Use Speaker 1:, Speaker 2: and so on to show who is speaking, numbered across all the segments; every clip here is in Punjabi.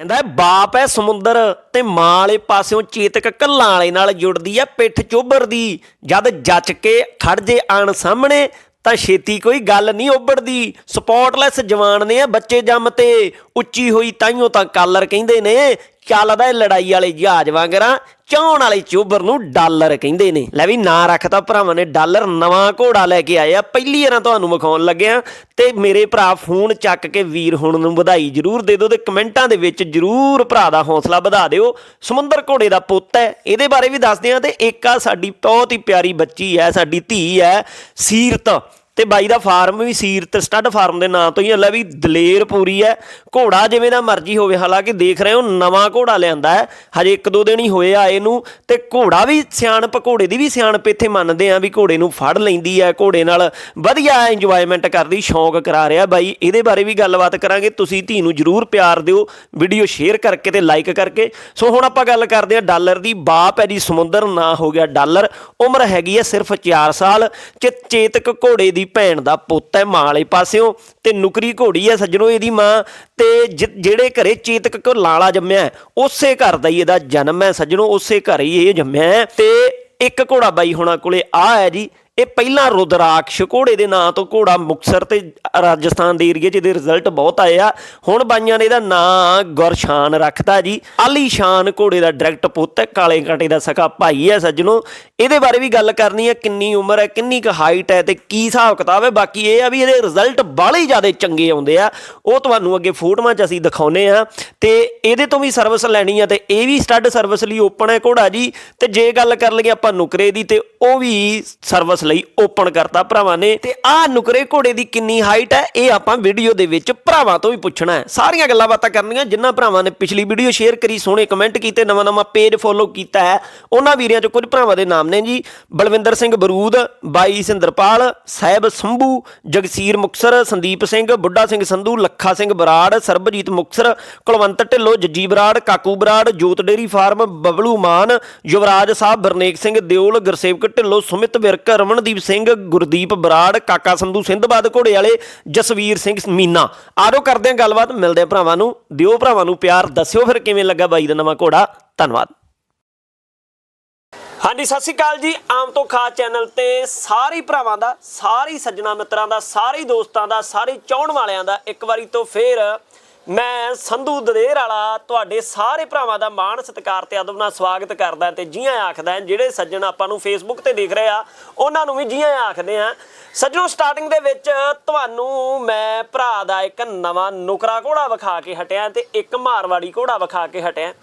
Speaker 1: ਕਹਿੰਦਾ ਬਾਪ ਹੈ ਸਮੁੰਦਰ ਤੇ ਮਾਂ ਵਾਲੇ ਪਾਸਿਓਂ ਚੇਤਕ ਕੱਲਾਂ ਵਾਲੇ ਨਾਲ ਜੁੜਦੀ ਹੈ, ਪਿੱਠ ਚੋਬਰ ਦੀ ਜਦ ਜੱਚ ਕੇ ਖੜ ਜੇ ਆਣ ਸਾਹਮਣੇ, ਤਾਂ ਛੇਤੀ ਕੋਈ ਗੱਲ ਨਹੀਂ ਉੱਬੜਦੀ ਸਪੌਟਲੈਸ ਜਵਾਨ ਨੇ ਆ ਬੱਚੇ ਜੰਮ ਤੇ, ਉੱਚੀ ਹੋਈ ਤਾਈਓ ਤਾਂ ਕਾਲਰ ਕਹਿੰਦੇ ਨੇ ਚੱਲਦਾ ਲੜਾਈ ਵਾਲੇ ਜਹਾਜ਼ ਵਾਂਗਰਾਂ। ਚਾਉਣ ਵਾਲੇ ਚੋਬਰ ਨੂੰ ਡਾਲਰ ਕਹਿੰਦੇ ਨੇ। ਲੈ ਵੀ ਨਾਂ ਰੱਖਤਾ ਭਰਾਵਾਂ ਨੇ, ਡਾਲਰ ਨਵਾਂ ਘੋੜਾ ਲੈ ਕੇ ਆਏ ਆ ਪਹਿਲੀ ਵਾਰਾਂ ਤੁਹਾਨੂੰ ਵਿਖਾਉਣ ਲੱਗਿਆ ਤੇ ਮੇਰੇ ਭਰਾ ਫੋਨ ਚੱਕ ਕੇ ਵੀਰ ਹੁਣ ਨੂੰ ਵਧਾਈ ਜਰੂਰ ਦੇ ਦਿਓ ਤੇ ਕਮੈਂਟਾਂ ਦੇ ਵਿੱਚ ਜਰੂਰ ਭਰਾ ਦਾ ਹੌਸਲਾ ਵਧਾ ਦਿਓ। ਸਮੁੰਦਰ ਘੋੜੇ ਦਾ ਪੁੱਤ ਹੈ, ਇਹਦੇ ਬਾਰੇ ਵੀ ਦੱਸਦੇ ਆ ਤੇ ਇੱਕ ਆ ਸਾਡੀ ਬਹੁਤ ਹੀ ਪਿਆਰੀ ਬੱਚੀ ਹੈ, ਸਾਡੀ ਧੀ ਹੈ ਸੀਰਤ। ਤੇ ਬਾਈ ਦਾ ਫਾਰਮ ਵੀ ਸੀਰਤ ਸਟੱਡ ਫਾਰਮ ਦੇ ਨਾਂ ਤੋਂ ਹੀ ਹੈ ਵੀ ਦਲੇਰ ਪੂਰੀ ਹੈ। ਘੋੜਾ ਜਿਵੇਂ ਦਾ ਮਰਜ਼ੀ ਹੋਵੇ, ਹਾਲਾਂਕਿ ਦੇਖ ਰਹੇ ਹੋ ਨਵਾਂ ਘੋੜਾ ਲਿਆਂਦਾ ਹੈ। ਹਜੇ ਇੱਕ ਦੋ ਦਿਨ ਹੀ ਹੋਏ ਆ ਇਹਨੂੰ ਤੇ ਘੋੜਾ ਵੀ ਸਿਆਣਪ, ਘੋੜੇ ਦੀ ਵੀ ਸਿਆਣਪ ਇੱਥੇ ਮੰਨਦੇ ਆ ਵੀ ਘੋੜੇ ਨੂੰ ਫੜ ਲੈਂਦੀ ਹੈ। ਘੋੜੇ ਨਾਲ ਵਧੀਆ ਇੰਜੋਇਮੈਂਟ ਕਰਦੀ, ਸ਼ੌਂਕ ਕਰਾ ਰਿਹਾ। ਬਾਈ, ਇਹਦੇ ਬਾਰੇ ਵੀ ਗੱਲਬਾਤ ਕਰਾਂਗੇ। ਤੁਸੀਂ ਧੀ ਨੂੰ ਜਰੂਰ ਪਿਆਰ ਦਿਓ ਵੀਡੀਓ ਸ਼ੇਅਰ ਕਰਕੇ ਤੇ ਲਾਈਕ ਕਰਕੇ। ਸੋ ਹੁਣ ਆਪਾਂ ਗੱਲ ਕਰਦੇ ਆ ਡਾਲਰ ਦੀ। ਬਾਪ ਹੈ ਜੀ, ਸਮੁੰਦਰ ਨਾਂ ਹੋ ਗਿਆ ਡਾਲਰ। ਉਮਰ ਹੈਗੀ ਹੈ ਸਿਰਫ 4 ਸਾਲ। ਚ ਚੇਤਕ ਘੋੜੇ ਦੀ ਭੈਣ ਦਾ ਪੁੱਤ ਹੈ, ਮਾਂ ਵਾਲੇ ਪਾਸਿਓਂ ਤੇ ਨੁਕਰੀ ਘੋੜੀ ਹੈ ਸੱਜਣੋ ਇਹਦੀ ਮਾਂ ਤੇ ਜਿ- ਜਿਹੜੇ ਘਰੇ ਚੇਤਕ ਕੋ ਲਾਲਾ ਜੰਮਿਆ ਉਸੇ ਘਰ ਦਾ ਹੀ ਇਹਦਾ ਜਨਮ ਹੈ ਸੱਜਣੋ, ਉਸੇ ਘਰ ਹੀ ਇਹ ਜੰਮਿਆ ਹੈ ਤੇ ਇੱਕ ਘੋੜਾ ਬਾਈ ਹੁਣਾਂ ਕੋਲੇ ਆ ਹੈ ਜੀ। ਇਹ ਪਹਿਲਾਂ ਰੁਦਰਾਕਸ਼ ਘੋੜੇ ਦੇ ਨਾਂ ਤੋਂ ਘੋੜਾ ਮੁਕਸਰ ਤੇ ਰਾਜਸਥਾਨ ਦੇ ਏਰੀਏ 'ਚ ਇਹਦੇ ਰਿਜ਼ਲਟ ਬਹੁਤ ਆਏ ਆ। ਹੁਣ ਬਾਈਆਂ ਨੇ ਇਹਦਾ ਨਾਂ ਗੁਰਸ਼ਾਨ ਰੱਖਤਾ ਜੀ। ਆਲੀਸ਼ਾਨ ਘੋੜੇ ਦਾ ਡਾਇਰੈਕਟ ਪੁੱਤ ਹੈ, ਕਾਲੇ ਕਾਂਟੇ ਦਾ ਸਕਾ ਭਾਈ ਹੈ ਸੱਜਣੋ। ਇਹਦੇ ਬਾਰੇ ਵੀ ਗੱਲ ਕਰਨੀ ਹੈ, ਕਿੰਨੀ ਉਮਰ ਹੈ, ਕਿੰਨੀ ਕੁ ਹਾਈਟ ਹੈ ਤੇ ਕੀ ਹਿਸਾਬ ਕਿਤਾਬ ਹੈ। ਬਾਕੀ ਇਹ ਆ ਵੀ ਇਹਦੇ ਰਿਜ਼ਲਟ ਬਾਹਲੇ ਹੀ ਜ਼ਿਆਦਾ ਚੰਗੇ ਆਉਂਦੇ ਆ। ਉਹ ਤੁਹਾਨੂੰ ਅੱਗੇ ਫੋਟੋਆਂ 'ਚ ਅਸੀਂ ਦਿਖਾਉਨੇ ਆ ਤੇ ਇਹਦੇ ਤੋਂ ਵੀ ਸਰਵਿਸ ਲੈਣੀ ਆ ਤੇ ਇਹ ਵੀ ਸਟੱਡ ਸਰਵਿਸ ਲਈ ਓਪਨ ਹੈ ਘੋੜਾ ਜੀ। ਤੇ ਜੇ ਗੱਲ ਕਰ ਲਈਏ ਆਪਾਂ ਨੁਕਰੇ ਦੀ ਤੇ ਉਹ ਵੀ ਸਰਵਿਸ ਲਈ ਓਪਨ ਕਰਤਾ ਭਰਾਵਾਂ ਨੇ। ਤੇ ਆਹ ਨੁਕਰੇ ਘੋੜੇ ਦੀ ਕਿੰਨੀ ਹਾਈਟ ਹੈ, ਇਹ ਆਪਾਂ ਵੀਡੀਓ ਦੇ ਵਿੱਚ ਭਰਾਵਾਂ ਤੋਂ ਵੀ ਪੁੱਛਣਾ ਹੈ। ਸਾਰੀਆਂ ਗੱਲਾਂ ਬਾਤਾਂ ਕਰਨੀਆਂ, ਜਿਨ੍ਹਾਂ ਭਰਾਵਾਂ ਨੇ ਪਿਛਲੀ ਵੀਡੀਓ ਸ਼ੇਅਰ ਕਰੀ, ਸੋਹਣੇ ਕਮੈਂਟ ਕੀਤੇ, ਨਵਾਂ ਨਵਾਂ ਪੇਜ ਫੋਲੋ ਕੀਤਾ ਹੈ। ਉਹਨਾਂ ਵੀਰਿਆਂ ਚੋਂ ਕੁਝ ਭਰਾਵਾਂ ਦੇ ਨਾਮ ਨੇ ਜੀ। ਬਲਵਿੰਦਰ ਸਿੰਘ ਬਰੂਦ, ਬਾਈ ਸਿੰਦਰਪਾਲ, ਸਾਹਿਬ ਸੰਭੂ, ਜਗਸੀਰ ਮੁਕਸਰ, ਸੰਦੀਪ ਸਿੰਘ, ਬੁੱਢਾ ਸਿੰਘ ਸੰਧੂ, ਲੱਖਾ ਸਿੰਘ ਬਰਾੜ, ਸਰਬਜੀਤ ਮੁਕਸਰ, ਕੁਲਵੰਤ ਢਿੱਲੋਂ ਜੱਜੀ ਬਰਾੜ, ਕਾਕੂ ਬਰਾੜ, ਜੋਤ ਡੇਰੀ ਫਾਰਮ, ਬਬਲੂ ਮਾਨ, ਯੁਵਰਾਜ ਸਾਹਿਬ, ਬਰਨੇਕ ਸਿੰਘ ਦਿਓਲ, ਗੁਰਸੇਵਕ ਢਿੱਲੋਂ, ਸੁਮਿਤ ਵਿਰਕ ਰਮਨਦੀਪ ਸਿੰਘ, ਗੁਰਦੀਪ ਬਰਾੜ, ਕਾਕਾ ਸੰਧੂ ਸਿੰਧਬਾਦ ਘੋੜੇ ਵਾਲੇ ਜਸਵੀਰ ਸਿੰਘ ਮੀਨਾ। ਆਰੋ ਕਰਦੇ ਆ ਗੱਲਬਾਤ, ਮਿਲਦੇ ਆ ਭਰਾਵਾਂ ਨੂੰ। ਦਿਓ ਭਰਾਵਾਂ ਨੂੰ ਪਿਆਰ, ਦੱਸਿਓ ਫਿਰ ਕਿਵੇਂ ਲੱਗਾ ਬਾਈ ਦਾ ਨਵਾਂ ਘੋੜਾ। ਧੰਨਵਾਦ। ਹਾਂਜੀ, ਸਤਿ ਸ਼੍ਰੀ ਅਕਾਲ ਜੀ। ਆਮ ਤੋਂ ਖਾਸ ਚੈਨਲ ਤੇ ਸਾਰੇ ਭਰਾਵਾਂ ਦਾ, ਸਾਰੇ ਸੱਜਣਾ ਮਿੱਤਰਾਂ ਦਾ, ਸਾਰੇ ਦੋਸਤਾਂ ਦਾ, ਸਾਰੇ ਚਾਹਣ ਵਾਲਿਆਂ ਦਾ ਇੱਕ ਵਾਰੀ ਤੋਂ ਫੇਰ ਮੈਂ ਸੰਧੂ ਦਲੇਰ ਵਾਲਾ ਤੁਹਾਡੇ ਸਾਰੇ ਭਰਾਵਾਂ ਦਾ ਮਾਣ ਸਤਿਕਾਰ ਤੇ ਅਦਬ ਨਾਲ ਸਵਾਗਤ ਕਰਦਾ ਤੇ ਜੀਆਂ ਆਖਦਾ ਜਿਹੜੇ ਸੱਜਣ ਆਪਾਂ ਨੂੰ ਫੇਸਬੁੱਕ ਤੇ ਦੇਖ ਰਹੇ ਆ, ਉਹਨਾਂ ਨੂੰ ਵੀ ਜੀਆਂ ਆਖਦੇ ਆ। ਸੱਜਣੋ ਸਟਾਰਟਿੰਗ ਦੇ ਵਿੱਚ ਤੁਹਾਨੂੰ ਮੈਂ ਭਰਾ ਦਾ ਇੱਕ ਨਵਾਂ ਨੁਕਰਾ ਘੋੜਾ ਵਿਖਾ ਕੇ ਹਟਿਆ ਤੇ ਇੱਕ ਮਾਰਵਾੜੀ ਘੋੜਾ ਵਿਖਾ ਕੇ ਹਟਿਆ।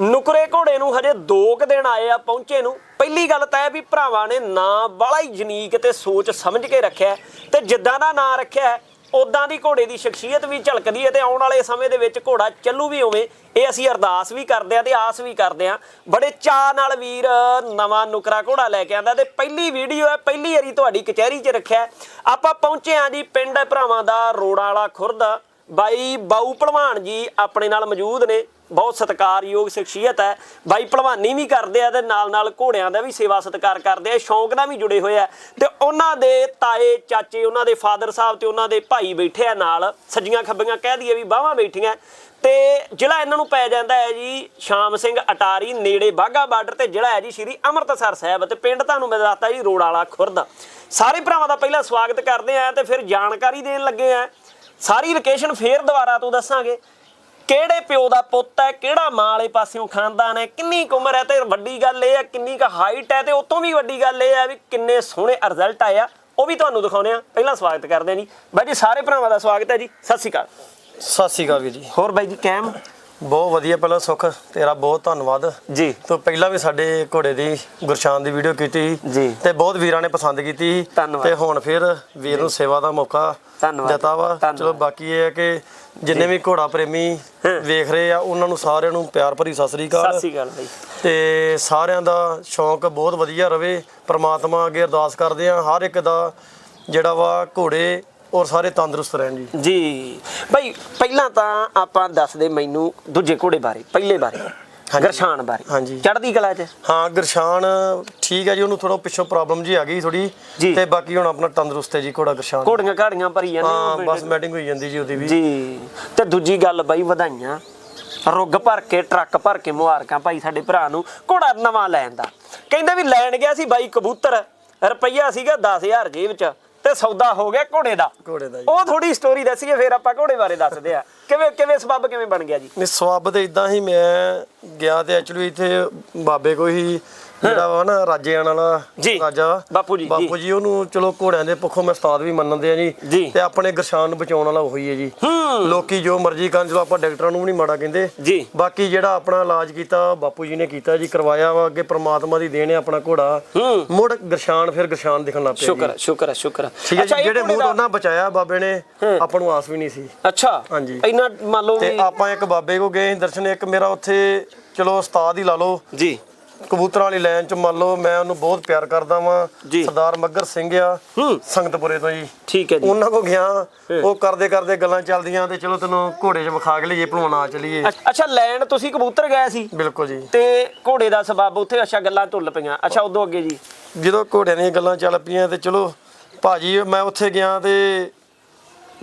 Speaker 1: ਨੁਕਰੇ ਘੋੜੇ ਨੂੰ ਹਜੇ 2 ਕੁ ਦਿਨ ਆਏ ਆ ਪਹੁੰਚੇ ਨੂੰ। ਪਹਿਲੀ ਗੱਲ ਤਾਂ ਇਹ ਵੀ ਭਰਾਵਾਂ ਨੇ ਨਾਂ ਬੜਾ ਹੀ ਯੂਨੀਕ ਤੇ ਸੋਚ ਸਮਝ ਕੇ ਰੱਖਿਆ ਹੈ ਤੇ ਜਿੱਦਾਂ ਦਾ ਨਾਂ ਰੱਖਿਆ ਉਦਾਂ ਦੀ ਘੋੜੇ ਦੀ ਸ਼ਖਸੀਅਤ ਵੀ ਝਲਕਦੀ ਹੈ ਤੇ ਆਉਣ ਵਾਲੇ ਸਮੇਂ ਦੇ ਵਿੱਚ ਘੋੜਾ ਚੱਲੂ ਵੀ ਹੋਵੇ, ਇਹ ਅਸੀਂ ਅਰਦਾਸ ਵੀ ਕਰਦੇ ਆ ਤੇ ਆਸ ਵੀ ਕਰਦੇ ਆ ਬੜੇ ਚਾਅ ਨਾਲ ਵੀਰ ਨਵਾਂ ਨੁਕਰਾ ਘੋੜਾ ਲੈ ਕੇ ਆਂਦਾ ਤੇ ਪਹਿਲੀ ਵੀਡੀਓ ਹੈ, ਪਹਿਲੀ ਵਾਰੀ ਤੁਹਾਡੀ ਕਚਹਿਰੀ 'ਚ ਰੱਖਿਆ। ਆਪਾਂ ਪਹੁੰਚੇ ਆ ਜੀ ਪਿੰਡ ਭਰਾਵਾਂ ਦਾ ਰੋੜਾ ਵਾਲਾ ਖੁਰਦ। ਬਾਈ ਬਾਊ ਭਲਵਾਨ ਜੀ ਆਪਣੇ ਨਾਲ ਮੌਜੂਦ ਨੇ। ਬਹੁਤ ਸਤਿਕਾਰਯੋਗ ਸ਼ਖਸੀਅਤ ਹੈ। ਬਾਈ ਭਲਵਾਨੀ ਵੀ ਕਰਦੇ ਆ ਤੇ ਨਾਲ ਨਾਲ ਘੋੜਿਆਂ ਦਾ ਵੀ ਸੇਵਾ ਸਤਿਕਾਰ ਕਰਦੇ ਆ, ਸ਼ੌਂਕ ਨਾਲ ਵੀ ਜੁੜੇ ਹੋਏ ਆ। ਤੇ ਉਹਨਾਂ ਦੇ ਤਾਏ, ਚਾਚੇ, ਉਹਨਾਂ ਦੇ ਫਾਦਰ ਸਾਹਿਬ ਤੇ ਉਹਨਾਂ ਦੇ ਭਾਈ ਬੈਠੇ ਆ ਨਾਲ। ਸੱਜੀਆਂ ਖੱਬੀਆਂ ਕਹਿ ਦਈਏ ਵੀ ਬਾਹਾਂ ਬੈਠੀਆਂ। ਤੇ ਜਿਹੜਾ ਇਹਨਾਂ ਨੂੰ ਪੈ ਜਾਂਦਾ ਹੈ ਜੀ ਸ਼ਾਮ ਸਿੰਘ ਅਟਾਰੀ, ਨੇੜੇ ਬਾਗਾ ਬਾਰਡਰ ਤੇ ਜਿਹੜਾ ਹੈ ਜੀ ਸ਼੍ਰੀ ਅੰਮ੍ਰਿਤਸਰ ਸਾਹਿਬ ਤੇ ਪਿੰਡ ਤੁਹਾਨੂੰ ਮੈਂ ਦੱਸਤਾ ਜੀ ਰੋੜ ਵਾਲਾ ਖੁਰਦ। ਸਾਰੇ ਭਰਾਵਾਂ ਦਾ ਪਹਿਲਾਂ ਸਵਾਗਤ ਕਰਦੇ ਆ ਤੇ ਫਿਰ ਜਾਣਕਾਰੀ ਦੇਣ ਲੱਗੇ ਆ। ਸਾਰੀ ਲੋਕੇਸ਼ਨ ਫੇਰ ਦੁਬਾਰਾ ਤੋਂ ਦੱਸਾਂਗੇ। ਕਿਹੜੇ ਪਿਓ ਦਾ ਪੁੱਤ ਹੈ ਕਿਹੜਾ ਮਾਂ ਵਾਲੇ ਪਾਸਿਓਂ ਖਾਨਦਾਨ ਹੈ ਕਿੰਨੀ ਕੁ ਉਮਰ ਹੈ ਤੇ ਵੱਡੀ ਗੱਲ ਇਹ ਹੈ ਕਿੰਨੀ ਕੁ ਹਾਈਟ ਹੈ ਤੇ ਉਤੋਂ ਵੀ ਵੱਡੀ ਗੱਲ ਇਹ ਹੈ ਵੀ ਕਿੰਨੇ ਸੋਹਣੇ ਰਿਜ਼ਲਟ ਆਏ ਆ। ਉਹ ਵੀ ਤੁਹਾਨੂੰ ਦਿਖਾਉਨੇ ਆ ਪਹਿਲਾਂ ਸਵਾਗਤ ਕਰਦੇ ਆ ਜੀ। ਬਾਈ ਜੀ ਸਾਰੇ ਭਰਾਵਾਂ ਦਾ ਸਵਾਗਤ ਹੈ ਜੀ। ਸਤਿ ਸ਼੍ਰੀ ਅਕਾਲ।
Speaker 2: ਸਤਿ ਸ਼੍ਰੀ ਅਕਾਲ ਵੀਰ ਜੀ।
Speaker 1: ਹੋਰ ਬਾਈ ਜੀ ਕੈਮ?
Speaker 2: ਬਹੁਤ ਵਧੀਆ ਪਹਿਲਾਂ ਸੁੱਖ ਤੇਰਾ ਬਹੁਤ ਧੰਨਵਾਦ
Speaker 1: ਜੀ
Speaker 2: ਤੂੰ ਪਹਿਲਾਂ ਵੀ ਸਾਡੇ ਘੋੜੇ ਦੀ ਗੁਰਸ਼ਾਨ ਦੀ ਵੀਡੀਓ ਕੀਤੀ
Speaker 1: ਜੀ।
Speaker 2: ਤੇ ਬਹੁਤ ਵੀਰਾਂ ਨੇ ਪਸੰਦ ਕੀਤੀ
Speaker 1: ਧੰਨਵਾਦ।
Speaker 2: ਤੇ ਹੁਣ ਫਿਰ ਵੀਰ ਨੂੰ ਸੇਵਾ ਦਾ ਮੌਕਾ। ਦਿੱਤਾ ਵਾ। ਚਲੋ ਬਾਕੀ ਇਹ ਹੈ ਕਿ ਜਿੰਨੇ ਵੀ ਘੋੜਾ ਪ੍ਰੇਮੀ। ਵੇਖ ਰਹੇ ਆ ਉਹਨਾਂ ਨੂੰ ਸਾਰਿਆਂ ਨੂੰ ਪਿਆਰ ਭਰੀ ਸਤਿ ਸ੍ਰੀ
Speaker 1: ਸਤਿ
Speaker 2: ਅਕਾਲ
Speaker 1: ਸ਼੍ਰੀ ਅਕਾਲ ਬਾਈ
Speaker 2: ਤੇ ਸਾਰਿਆਂ ਦਾ ਸ਼ੌਂਕ ਬਹੁਤ ਵਧੀਆ ਰਵੇ ਪ੍ਰਮਾਤਮਾ ਅੱਗੇ ਅਰਦਾਸ ਕਰਦੇ ਆ ਹਰ ਇੱਕ ਦਾ ਜਿਹੜਾ ਵਾ ਘੋੜੇ ਔਰ ਸਾਰੇ ਤੰਦਰੁਸਤ ਰਹਿਣ ਜੀ।
Speaker 1: ਜੀ। ਭਾਈ ਪਹਿਲਾਂ ਤਾਂ ਆਪਾਂ ਦੱਸਦੇ ਮੈਨੂੰ ਦੂਜੇ ਘੋੜੇ ਬਾਰੇ ਪਹਿਲੇ ਬਾਰੇ ਗਰਸ਼ਾਨ ਬਾਰੇ।
Speaker 2: ਹਾਂਜੀ।
Speaker 1: ਚੜ੍ਹਦੀ ਕਲਾ 'ਚ?
Speaker 2: ਹਾਂ ਗਰਸ਼ਾਨ ਠੀਕ ਹੈ ਜੀ ਉਹਨੂੰ ਥੋੜਾ ਪਿੱਛੋਂ ਪ੍ਰੋਬਲਮ ਜੀ ਆ ਗਈ ਥੋੜੀ। ਤੇ ਬਾਕੀ ਹੁਣ ਆਪਣਾ ਤੰਦਰੁਸਤ ਹੈ ਜੀ ਘੋੜਾ ਗਰਸ਼ਾਨ
Speaker 1: ਘੋੜੀਆਂ ਘਾੜੀਆਂ ਭਰੀ ਜਾਂਦੇ
Speaker 2: ਹਾਂ
Speaker 1: ਹੋ
Speaker 2: ਬਸ ਮੈਟਿੰਗ ਹੋਈ ਜਾਂਦੀ ਜੀ ਉਹਦੀ ਵੀ।
Speaker 1: ਜੀ। ਤੇ ਦੂਜੀ ਗੱਲ ਬਾਈ ਵਧਾਈਆਂ। ਰੁੱਗ ਭਰ ਕੇ ਟਰੱਕ ਭਰ ਕੇ ਮੁਬਾਰਕਾਂ ਭਾਈ ਸਾਡੇ ਭਰਾ ਨੂੰ। ਘੋੜਾ ਨਵਾਂ ਲੈਣ ਦਾ। ਕਹਿੰਦੇ ਵੀ ਲੈਣ ਗਿਆ ਸੀ ਬਾਈ ਕਬੂਤਰ। ਰੁਪਈਆ ਸੀਗਾ 10000 ਜੇਬ ਚ। ਤੇ ਸੌਦਾ ਹੋ ਗਿਆ ਘੋੜੇ ਦਾ।
Speaker 2: ਘੋੜੇ ਦਾ ਜੀ।
Speaker 1: ਉਹ ਥੋੜੀ ਸਟੋਰੀ ਦੱਸੀਏ ਫਿਰ ਆਪਾਂ ਘੋੜੇ ਬਾਰੇ ਦੱਸਦੇ ਆ। ਕਿਵੇਂ ਕਿਵੇਂ ਸਬੱਬ ਕਿਵੇਂ ਬਣ ਗਿਆ ਜੀ?
Speaker 2: ਨਹੀਂ ਸਵਾਬ ਤੇ ਇਦਾਂ ਹੀ ਮੈਂ ਗਿਆ ਤੇ ਐਕਚੁਅਲੀ ਇੱਥੇ ਬਾਬੇ ਕੋਈ ਹੀ ਜਿਹੜਾ ਵਾ ਨਾ ਰਾਜੇ ਆਣ ਵਾਲਾ। ਰਾਜਾ।
Speaker 1: ਬਾਪੂ ਜੀ।
Speaker 2: ਬਾਪੂ ਜੀ। ਉਹਨੂੰ ਚਲੋ ਘੋੜਿਆਂ ਦੇ ਪੱਖੋਂ ਮੈਂ ਉਸਤਾਦ ਵੀ ਮੰਨਦੇ ਆ
Speaker 1: ਜੀ।
Speaker 2: ਤੇ ਆਪਣੇ ਗਰਸ਼ਾਨ ਨੂੰ ਬਚਾਉਣ ਵਾਲਾ ਉਹੀ ਹੈ ਜੀ। ਲੋਕੀ ਜੋ ਮਰਜ਼ੀ ਕਰਨ ਚਲੋ ਆਪਾਂ ਡਾਕਟਰਾਂ ਨੂੰ ਵੀ ਨਹੀਂ ਮਾੜਾ ਕਹਿੰਦੇ।
Speaker 1: ਜੀ।
Speaker 2: ਬਾਕੀ ਜਿਹੜਾ ਆਪਣਾ ਇਲਾਜ ਕੀਤਾ ਬਾਪੂ ਜੀ ਨੇ ਕੀਤਾ ਜੀ ਕਰਵਾਇਆ ਵਾ ਅੱਗੇ ਪ੍ਰਮਾਤਮਾ ਦੀ ਦੇਣ ਹੈ ਆਪਣਾ ਘੋੜਾ। ਮੁੜ ਗਰਸ਼ਾਨ ਫਿਰ ਗਰਸ਼ਾਨ ਦਿਖਣ ਲੱਗ ਪਿਆ
Speaker 1: ਸ਼ੁਕਰ ਸ਼ੁਕਰ ਹੈ, ਸ਼ੁਕਰ ਹੈ।
Speaker 2: ਠੀਕ ਹੈ
Speaker 1: ਅੱਛਾ,
Speaker 2: ਜਿਹੜੇ ਮੂੰਹ ਉਹਨਾਂ ਬਚਾਇਆ ਬਾਬੇ ਨੇ ਆਪਾਂ ਨੂੰ ਆਸ ਵੀ ਨਹੀਂ ਸੀ।
Speaker 1: ਅੱਛਾ
Speaker 2: ਹਾਂਜੀ।
Speaker 1: ਇੰਨਾ ਮੰਨ ਲਓ
Speaker 2: ਤੇ ਆਪਾਂ ਇੱਕ ਬਾਬੇ ਕੋ ਗਏ ਦਰਸ਼ਨ ਇੱਕ ਮੇਰਾ ਉੱਥੇ ਚਲੋ ਉਸਤਾਦ ਹੀ ਲਾ ਲਓ।
Speaker 1: ਜੀ।
Speaker 2: ਕਬੂਤਰਾਂ ਵਾਲੀ ਲਾਈਨ ਚ ਮੰਨ ਲਓ ਮੈਂ ਉਹਨੂੰ ਬਹੁਤ ਪਿਆਰ ਕਰਦਾ ਵਾਂ।
Speaker 1: ਜੀ।
Speaker 2: ਸਰਦਾਰ ਮੱਗਰ ਸਿੰਘ ਆ
Speaker 1: ਹੂੰ।
Speaker 2: ਸੰਗਤਪੁਰੇ ਤੋਂ ਜੀ।
Speaker 1: ਠੀਕ ਹੈ ਜੀ।
Speaker 2: ਉਹਨਾਂ ਕੋ ਗਿਆ ਉਹ ਕਰਦੇ ਕਰਦੇ ਗੱਲਾਂ ਚੱਲਦੀਆਂ ਤੇ ਚਲੋ ਤੈਨੂੰ ਘੋੜੇ 'ਚ ਵਿਖਾ ਕੇ ਲਈਏ ਭਲਵਾਨ ਆ ਚਲੀਏ।
Speaker 1: ਅੱਛ- ਅੱਛਾ ਲੈਣ ਤੁਸੀਂ ਕਬੂਤਰ ਗਏ ਸੀ?
Speaker 2: ਬਿਲਕੁਲ ਜੀ।
Speaker 1: ਤੇ ਘੋੜੇ ਦਾ ਸਬੱਬ ਉੱਥੇ ਅੱਛਾ ਗੱਲਾਂ ਤੁੱਲ ਪਈਆਂ। ਅੱਛਾ ਉਦੋਂ ਅੱਗੇ ਜੀ।
Speaker 2: ਜਦੋਂ ਘੋੜਿਆਂ ਦੀਆਂ ਗੱਲਾਂ ਚੱਲ ਪਈਆਂ ਤੇ ਚਲੋ ਭਾਜੀ ਮੈਂ ਉੱਥੇ ਗਿਆ ਤੇ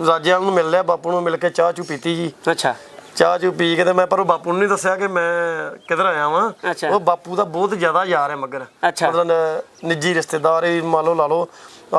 Speaker 2: ਰਾਜਿਆਂ ਨੂੰ ਮਿਲ ਲਿਆ ਬਾਪੂ ਨੂੰ ਮਿਲ ਕੇ ਚਾਹ ਚੂ ਪੀਤੀ ਜੀ।
Speaker 1: ਅੱਛਾ।
Speaker 2: ਚਾਹ ਚੂ ਪੀ ਕੇ ਤੇ ਮੈਂ ਪਰ ਉਹ ਬਾਪੂ ਨੂੰ ਨਹੀਂ ਦੱਸਿਆ ਕਿ ਮੈਂ ਕਿੱਧਰ ਆਇਆ ਵਾਂ। ਉਹ ਬਾਪੂ ਦਾ ਬਹੁਤ ਜ਼ਿਆਦਾ ਯਾਰ ਹੈ ਮਗਰ। ਮਤਲਬ ਨਿੱਜੀ ਰਿਸ਼ਤੇਦਾਰ ਹੀ ਮੰਨ ਲਓ ਲਾ ਲਓ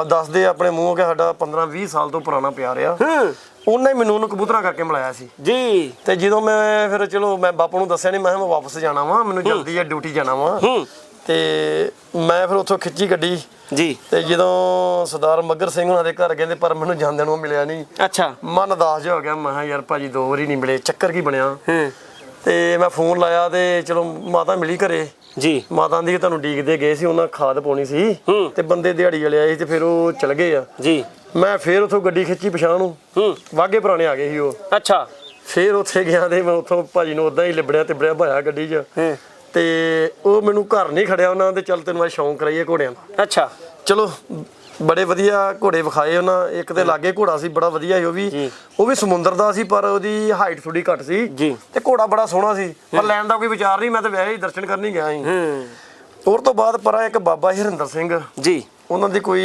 Speaker 2: ਦੱਸਦੇ ਆਪਣੇ ਮੂੰਹੋਂ ਕਿ ਸਾਡਾ 15 20 ਸਾਲ ਤੋਂ ਪੁਰਾਣਾ ਪਿਆਰ ਆ।
Speaker 1: ਹੂੰ।
Speaker 2: ਉਹਨੇ ਮੈਨੂੰ ਉਹਨੂੰ ਕਬੂਤਰਾਂ ਕਰਕੇ ਮਿਲਾਇਆ ਸੀ।
Speaker 1: ਜੀ।
Speaker 2: ਤੇ ਜਦੋਂ ਮੈਂ ਫਿਰ ਚਲੋ ਮੈਂ ਬਾਪੂ ਨੂੰ ਦੱਸਿਆ ਨਹੀਂ ਮੈਂ ਮੈਂ ਵਾਪਸ ਜਾਣਾ ਵਾਂ ਮੈਨੂੰ ਜਲਦੀ ਆ ਡਿਊਟੀ ਜਾਣਾ ਵਾਂ।
Speaker 1: ਹੂੰ।
Speaker 2: ਤੇ ਮੈਂ ਫਿਰ ਉੱਥੋਂ ਖਿੱਚੀ ਗੱਡੀ।
Speaker 1: ਜੀ।
Speaker 2: ਤੇ ਜਦੋਂ ਸਰਦਾਰ ਮੱਗਰ ਸਿੰਘ ਉਹਨਾਂ ਦੇ ਘਰ ਗਏ ਤੇ ਪਰ ਮੈਨੂੰ ਜਾਂਦਿਆਂ ਨੂੰ ਮਿਲਿਆ ਨਹੀਂ।
Speaker 1: ਅੱਛਾ।
Speaker 2: ਮਨ ਉਦਾਸ ਜਿਹਾ ਹੋ ਗਿਆ ਮੈਂ ਕਿਹਾ ਯਾਰ ਭਾਜੀ ਦੋ ਵਾਰੀ ਨਹੀਂ ਮਿਲੇ ਚੱਕਰ ਕੀ ਬਣਿਆ?
Speaker 1: ਹੂੰ।
Speaker 2: ਤੇ ਮੈਂ ਫੋਨ ਲਾਇਆ ਤੇ ਚਲੋ ਮਾਤਾ ਮਿਲੀ ਘਰੇ।
Speaker 1: ਜੀ।
Speaker 2: ਮਾਤਾ ਦੀ ਤੁਹਾਨੂੰ ਡੀਕਦੇ ਗਏ ਸੀ ਉਹਨਾਂ ਖਾਦ ਪਾਉਣੀ ਸੀ। ਤੇ ਬੰਦੇ ਦਿਹਾੜੀ ਵਾਲੇ ਆਏ ਸੀ ਤੇ ਫਿਰ ਉਹ ਚਲ ਗਏ ਆ।
Speaker 1: ਜੀ।
Speaker 2: ਮੈਂ ਫੇਰ ਉੱਥੋਂ ਗੱਡੀ ਖਿੱਚੀ ਪਛਾਣ ਨੂੰ।
Speaker 1: ਹੂੰ।
Speaker 2: ਵਾਗੇ ਪੁਰਾਣੇ ਆ ਗਏ ਸੀ ਉਹ।
Speaker 1: ਅੱਛਾ।
Speaker 2: ਫੇਰ ਉੱਥੇ ਗਿਆ ਤੇ ਮੈਂ ਉੱਥੋਂ ਭਾਜੀ ਨੂੰ ਉਦਾਂ ਹੀ ਲਿਬੜਿਆ ਤੇ ਬੜਿਆ ਭਾਇਆ ਗੱਡੀ 'ਚ।
Speaker 1: ਹੂੰ।
Speaker 2: ਤੇ ਉਹ ਮੈਨੂੰ ਘਰ ਨਹੀਂ ਖੜਿਆ ਉਹਨਾਂ ਦੇ ਚੱਲ ਤੈਨੂੰ ਮੈਂ ਸ਼ੌਂਕ ਕਰਾਈਏ ਘੋੜਿਆਂ ਦਾ।
Speaker 1: ਅੱਛਾ।
Speaker 2: ਚਲੋ ਬੜੇ ਵਧੀਆ ਘੋੜੇ ਵਿਖਾਏ ਉਹਨਾਂ ਇੱਕ ਤੇ ਲਾਗੇ ਘੋੜਾ ਸੀ ਬੜਾ ਵਧੀਆ ਸੀ ਉਹ ਵੀ। ਉਹ ਵੀ ਸਮੁੰਦਰ ਦਾ ਸੀ ਪਰ ਉਹਦੀ ਹਾਈਟ ਥੋੜੀ ਘੱਟ ਸੀ।
Speaker 1: ਜੀ।
Speaker 2: ਤੇ ਘੋੜਾ ਬੜਾ ਸੋਹਣਾ ਸੀ ਪਰ ਲੈਣ ਦਾ ਕੋਈ ਵਿਚਾਰ ਨਹੀਂ ਮੈਂ ਤਾਂ ਵੈਸੇ ਹੀ ਦਰਸ਼ਨ ਕਰਨ ਹੀ ਗਿਆ ਸੀ।
Speaker 1: ਹੂੰ।
Speaker 2: ਉਸ ਤੋਂ ਬਾਅਦ ਪਰਾਂ ਇੱਕ ਬਾਬਾ ਹਰਿੰਦਰ ਸਿੰਘ।
Speaker 1: ਜੀ।
Speaker 2: ਉਹਨਾਂ ਦੀ ਕੋਈ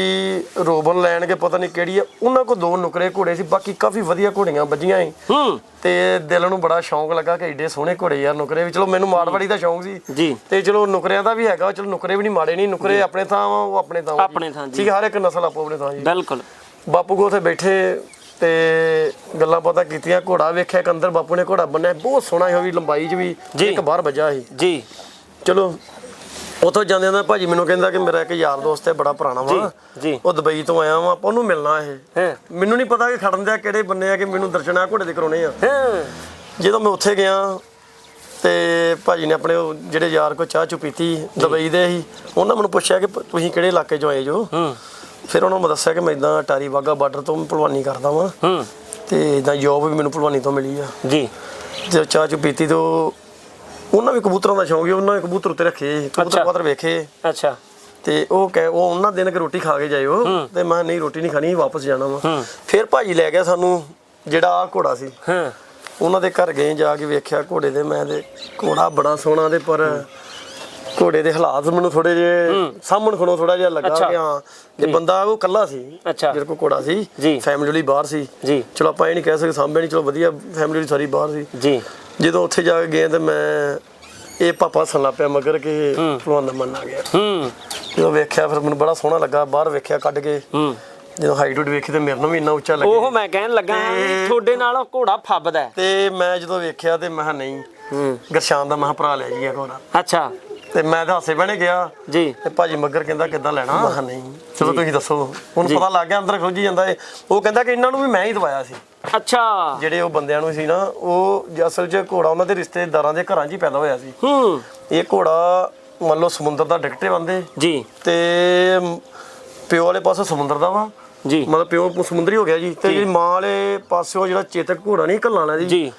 Speaker 2: ਰੋਬਨ ਲੈਣ ਕੇ ਪਤਾ ਨਹੀਂ ਕਿਹੜੀ ਆ ਉਹਨਾਂ ਕੋਲ ਦੋ ਨੁਕਰੇ ਘੋੜੇ ਸੀ ਬਾਕੀ ਕਾਫੀ ਵਧੀਆ ਘੋੜੀਆਂ ਵੱਜੀਆਂ ਸੀ।
Speaker 1: ਹੂੰ।
Speaker 2: ਤੇ ਦਿਲ ਨੂੰ ਬੜਾ ਸ਼ੌਂਕ ਲੱਗਾ ਕਿ ਏਡੇ ਸੋਹਣੇ ਘੋੜੇ ਯਾਰ ਨੁਕਰੇ ਵੀ। ਚਲੋ ਮੈਨੂੰ ਮਾਰਵਾੜੀ ਦਾ ਸ਼ੌਂਕ ਸੀ।
Speaker 1: ਜੀ।
Speaker 2: ਤੇ ਚਲੋ ਨੁਕਰਿਆਂ ਦਾ ਵੀ ਹੈਗਾ ਚਲੋ ਨੁਕਰੇ ਵੀ ਨਹੀਂ ਮਾੜੇ ਨਹੀਂ ਨੁਕਰੇ ਆਪਣੇ ਥਾਂ ਵਾ ਉਹ ਆਪਣੇ ਥਾਂ ਵਾ। ਜੀ।
Speaker 1: ਆਪਣੇ ਥਾਂ ਜੀ।
Speaker 2: ਠੀਕ ਹਰ ਇੱਕ ਨਸਲ ਆਪੋ ਆਪਣੇ ਥਾਂ ਜੀ।
Speaker 1: ਬਿਲਕੁਲ।
Speaker 2: ਬਾਪੂ ਕੋ ਉੱਥੇ ਬੈਠੇ ਤੇ ਗੱਲਾਂ ਬਾਤਾਂ ਕੀਤੀਆਂ ਘੋੜਾ ਵੇਖਿਆ ਇੱਕ ਅੰਦਰ ਬਾਪੂ ਨੇ ਘੋੜਾ ਬੰਨਿਆ ਬਹੁਤ ਸੋਹਣਾ ਸੀ ਉਹ ਵੀ ਲੰਬਾਈ 'ਚ ਵੀ
Speaker 1: ਜੀ।
Speaker 2: ਇੱਕ ਬਾਹਰ ਵੱਜਾ ਸੀ।
Speaker 1: ਜੀ।
Speaker 2: ਚਲੋ ਉਥੋਂ ਜਾਂਦੇ ਨਾ ਭਾਜੀ ਮੈਨੂੰ ਕਹਿੰਦਾ ਕਿ ਮੇਰਾ ਇੱਕ ਯਾਰ ਦੋਸਤ ਹੈ ਬੜਾ ਪੁਰਾਣਾ ਵਾ।
Speaker 1: ਜੀ।
Speaker 2: ਉਹ ਦੁਬਈ ਤੋਂ ਆਇਆ ਵਾ ਆਪਾਂ ਉਹਨੂੰ ਮਿਲਣਾ ਇਹ।
Speaker 1: ਹਾਂ।
Speaker 2: ਮੈਨੂੰ ਨਹੀਂ ਪਤਾ ਕਿ ਖੜਨ ਦੇ ਕਿਹੜੇ ਬੰਨੇ ਆ ਕਿ ਮੈਨੂੰ ਦਰਸ਼ਨਾ ਘੋੜੇ ਦੇ ਕਰਾਉਣੇ ਆ।
Speaker 1: ਹਾਂ।
Speaker 2: ਜਦੋਂ ਮੈਂ ਉੱਥੇ ਗਿਆ ਤੇ ਭਾਜੀ ਨੇ ਆਪਣੇ ਜਿਹੜੇ ਯਾਰ ਕੋ ਚਾਹ ਚੁ ਪੀਤੀ ਦੁਬਈ ਦੇ ਸੀ ਉਹਨਾਂ ਮੈਨੂੰ ਪੁੱਛਿਆ ਕਿ ਤੁਸੀਂ ਕਿਹੜੇ ਇਲਾਕੇ ਚੋਂ ਆਏ ਜੋ?
Speaker 1: ਹੂੰ।
Speaker 2: ਫਿਰ ਉਹਨਾਂ ਨੂੰ ਦੱਸਿਆ ਕਿ ਮੈਂ ਇਦਾਂ ਟਾਰੀ ਵਾਗਾ ਬਾਰਡਰ ਤੋਂ ਭਲਵਾਨੀ ਕਰਦਾ ਵਾਂ।
Speaker 1: ਹੂੰ।
Speaker 2: ਤੇ ਇਦਾਂ ਜੋਬ ਵੀ ਮੈਨੂੰ ਭਲਵਾਨੀ ਤੋਂ ਮਿਲੀ ਆ।
Speaker 1: ਜੀ।
Speaker 2: ਜਦੋਂ ਚਾਹ ਚੁ ਪੀਤੀ ਤੋਂ ਉਹਨਾਂ ਵੀ ਕਬੂਤਰਾਂ ਦਾ ਸ਼ੌਂਕ ਸੀ ਉਹਨਾਂ ਨੇ ਕਬੂਤਰ ਉੱਤੇ ਰੱਖੇ। ਕਬੂਤਰ ਕਬੂਤਰ ਵੇਖੇ।
Speaker 1: ਅੱਛਾ।
Speaker 2: ਤੇ ਉਹ ਕਹਿ ਉਹ ਉਹਨਾਂ ਦਿਨ ਕਿ ਰੋਟੀ ਖਾ ਕੇ ਜਾਇਓ ਤੇ ਮੈਂ ਨਹੀਂ ਰੋਟੀ ਨਹੀਂ ਖਾਣੀ ਵਾਪਸ ਜਾਣਾ ਵਾ। ਫਿਰ ਭਾਜੀ ਲੈ ਗਿਆ ਸਾਨੂੰ ਜਿਹੜਾ ਆ ਘੋੜਾ ਸੀ।
Speaker 1: ਹਾਂ।
Speaker 2: ਉਹਨਾਂ ਦੇ ਘਰ ਗਏ ਜਾ ਕੇ ਵੇਖਿਆ ਘੋੜੇ ਦੇ ਮੈਂ ਤੇ ਘੋੜਾ ਬੜਾ ਸੋਹਣਾ ਤੇ ਪਰ ਘੋੜੇ ਦੇ ਹਾਲਾਤ ਮੈਨੂੰ ਥੋੜੇ ਜੇ ਸਾਹਮਣ ਖਣੋ ਥੋੜਾ ਜਿਹਾ ਲੱਗਾ। ਕਿ ਹਾਂ ਇਹ ਬੰਦਾ ਉਹ ਕੱਲਾ ਸੀ। ਜਿਹਦੇ ਕੋਲ ਘੋੜਾ ਸੀ
Speaker 1: ਜੀ।
Speaker 2: ਫੈਮਿਲੀ ਲਈ ਬਾਹਰ ਸੀ।
Speaker 1: ਜੀ।
Speaker 2: ਚਲੋ ਆਪਾਂ ਇਹ ਨਹੀਂ ਕਹਿ ਸਕਦੇ ਸਾਂਭੇ ਨਹੀਂ ਚਲੋ ਵਧੀਆ ਫੈਮਿਲੀ ਸਾਰੀ ਬਾਹਰ ਸੀ।
Speaker 1: ਜੀ।
Speaker 2: ਜਦੋਂ ਉੱਥੇ ਜਾ ਕੇ ਗਏ ਤੇ ਮੈਂ ਇਹ ਪਾਪਾ ਲੱਗ ਪਿਆ ਮਗਰ ਕਿ ਭਲਵਾਨ ਦਾ ਮਨ ਆ ਗਿਆ।
Speaker 1: ਹੂੰ।
Speaker 2: ਜਦੋਂ ਵੇਖਿਆ ਫਿਰ ਮੈਨੂੰ ਬੜਾ ਸੋਹਣਾ ਲੱਗਾ ਬਾਹਰ ਵੇਖਿਆ ਕੱਢ ਕੇ।
Speaker 1: ਹੂੰ।
Speaker 2: ਜਦੋਂ ਹਾਈਟ ਉੱਡ ਵੇਖੀ ਤੇ ਮੇਰੇ ਨੂੰ ਵੀ ਇੰਨਾ ਉੱਚਾ ਲੱਗਿਆ।
Speaker 1: ਉਹ ਮੈਂ ਕਹਿਣ ਲੱਗਾ ਵੀ ਤੁਹਾਡੇ ਨਾਲ ਘੋੜਾ ਫੱਬਦਾ ਹੈ।
Speaker 2: ਤੇ ਮੈਂ ਜਦੋਂ ਵੇਖਿਆ ਤੇ ਮੈਂ ਕਿਹਾ ਨਹੀਂ
Speaker 1: ਹੂੰ।
Speaker 2: ਗਰਸ਼ਾਨ ਦਾ ਮੈਂ ਕਿਹਾ ਭਰਾ ਲੈ ਜੀ ਇਹ ਘੋੜਾ।
Speaker 1: ਅੱਛਾ।
Speaker 2: ਤੇ ਮੈਂ ਤਾਂ ਹਾਸੇ ਬਣੇ ਗਿਆ।
Speaker 1: ਜੀ।
Speaker 2: ਤੇ ਭਾਜੀ ਮੱਗਰ ਕਹਿੰਦਾ ਕਿੱਦਾਂ ਲੈਣਾ? ਮੈਂ ਕਿਹਾ ਨਹੀਂ। ਚਲੋ ਤੁਸੀਂ ਦੱਸੋ। ਉਹਨੂੰ ਪਤਾ ਲੱਗ ਗਿਆ ਅੰਦਰ ਖੁੱਜੀ ਜਾਂਦਾ ਏ। ਉਹ ਕਹਿੰਦਾ ਕਿ ਇਹਨਾਂ ਨੂੰ ਵੀ ਮੈਂ ਹੀ ਦਵਾਇਆ ਸੀ।
Speaker 1: ਅੱਛਾ।
Speaker 2: ਜਿਹੜੇ ਉਹ ਬੰਦਿਆਂ ਨੂੰ ਸੀ ਨਾ ਉਹ ਜ- ਅਸਲ 'ਚ ਘੋੜਾ ਉਹਨਾਂ ਦੇ ਰਿਸ਼ਤੇਦਾਰਾਂ ਦੇ ਘਰਾਂ 'ਚ ਹੀ ਪੈਦਾ ਹੋਇਆ ਸੀ।
Speaker 1: ਹੂੰ।
Speaker 2: ਇਹ ਘੋੜਾ ਮੰਨ ਲਓ ਸਮੁੰਦਰ ਦਾ ਡਿਕਟੇ ਬੰਦੇ।
Speaker 1: ਜੀ।
Speaker 2: ਤੇ ਮ, ਪਿਓ ਵਾਲੇ ਪਾਸੇ ਸਮੁੰਦਰ ਦਾ ਵਾ।
Speaker 1: ਜੀ।
Speaker 2: ਮਤਲਬ ਪਿਓ ਸਮੁੰਦਰੀ ਹੋ ਗਿਆ ਜੀ। ਤੇ ਜਿਹੜੀ ਮਾਂ ਵਾਲੇ ਪਾਸਿਓ ਜਿਹੜਾ ਚੇਤਕ ਘੋੜਾ ਨਹੀਂ ਕੱਲਾਂ ਵਾਲਾ ਜੀ
Speaker 1: ਜੀ।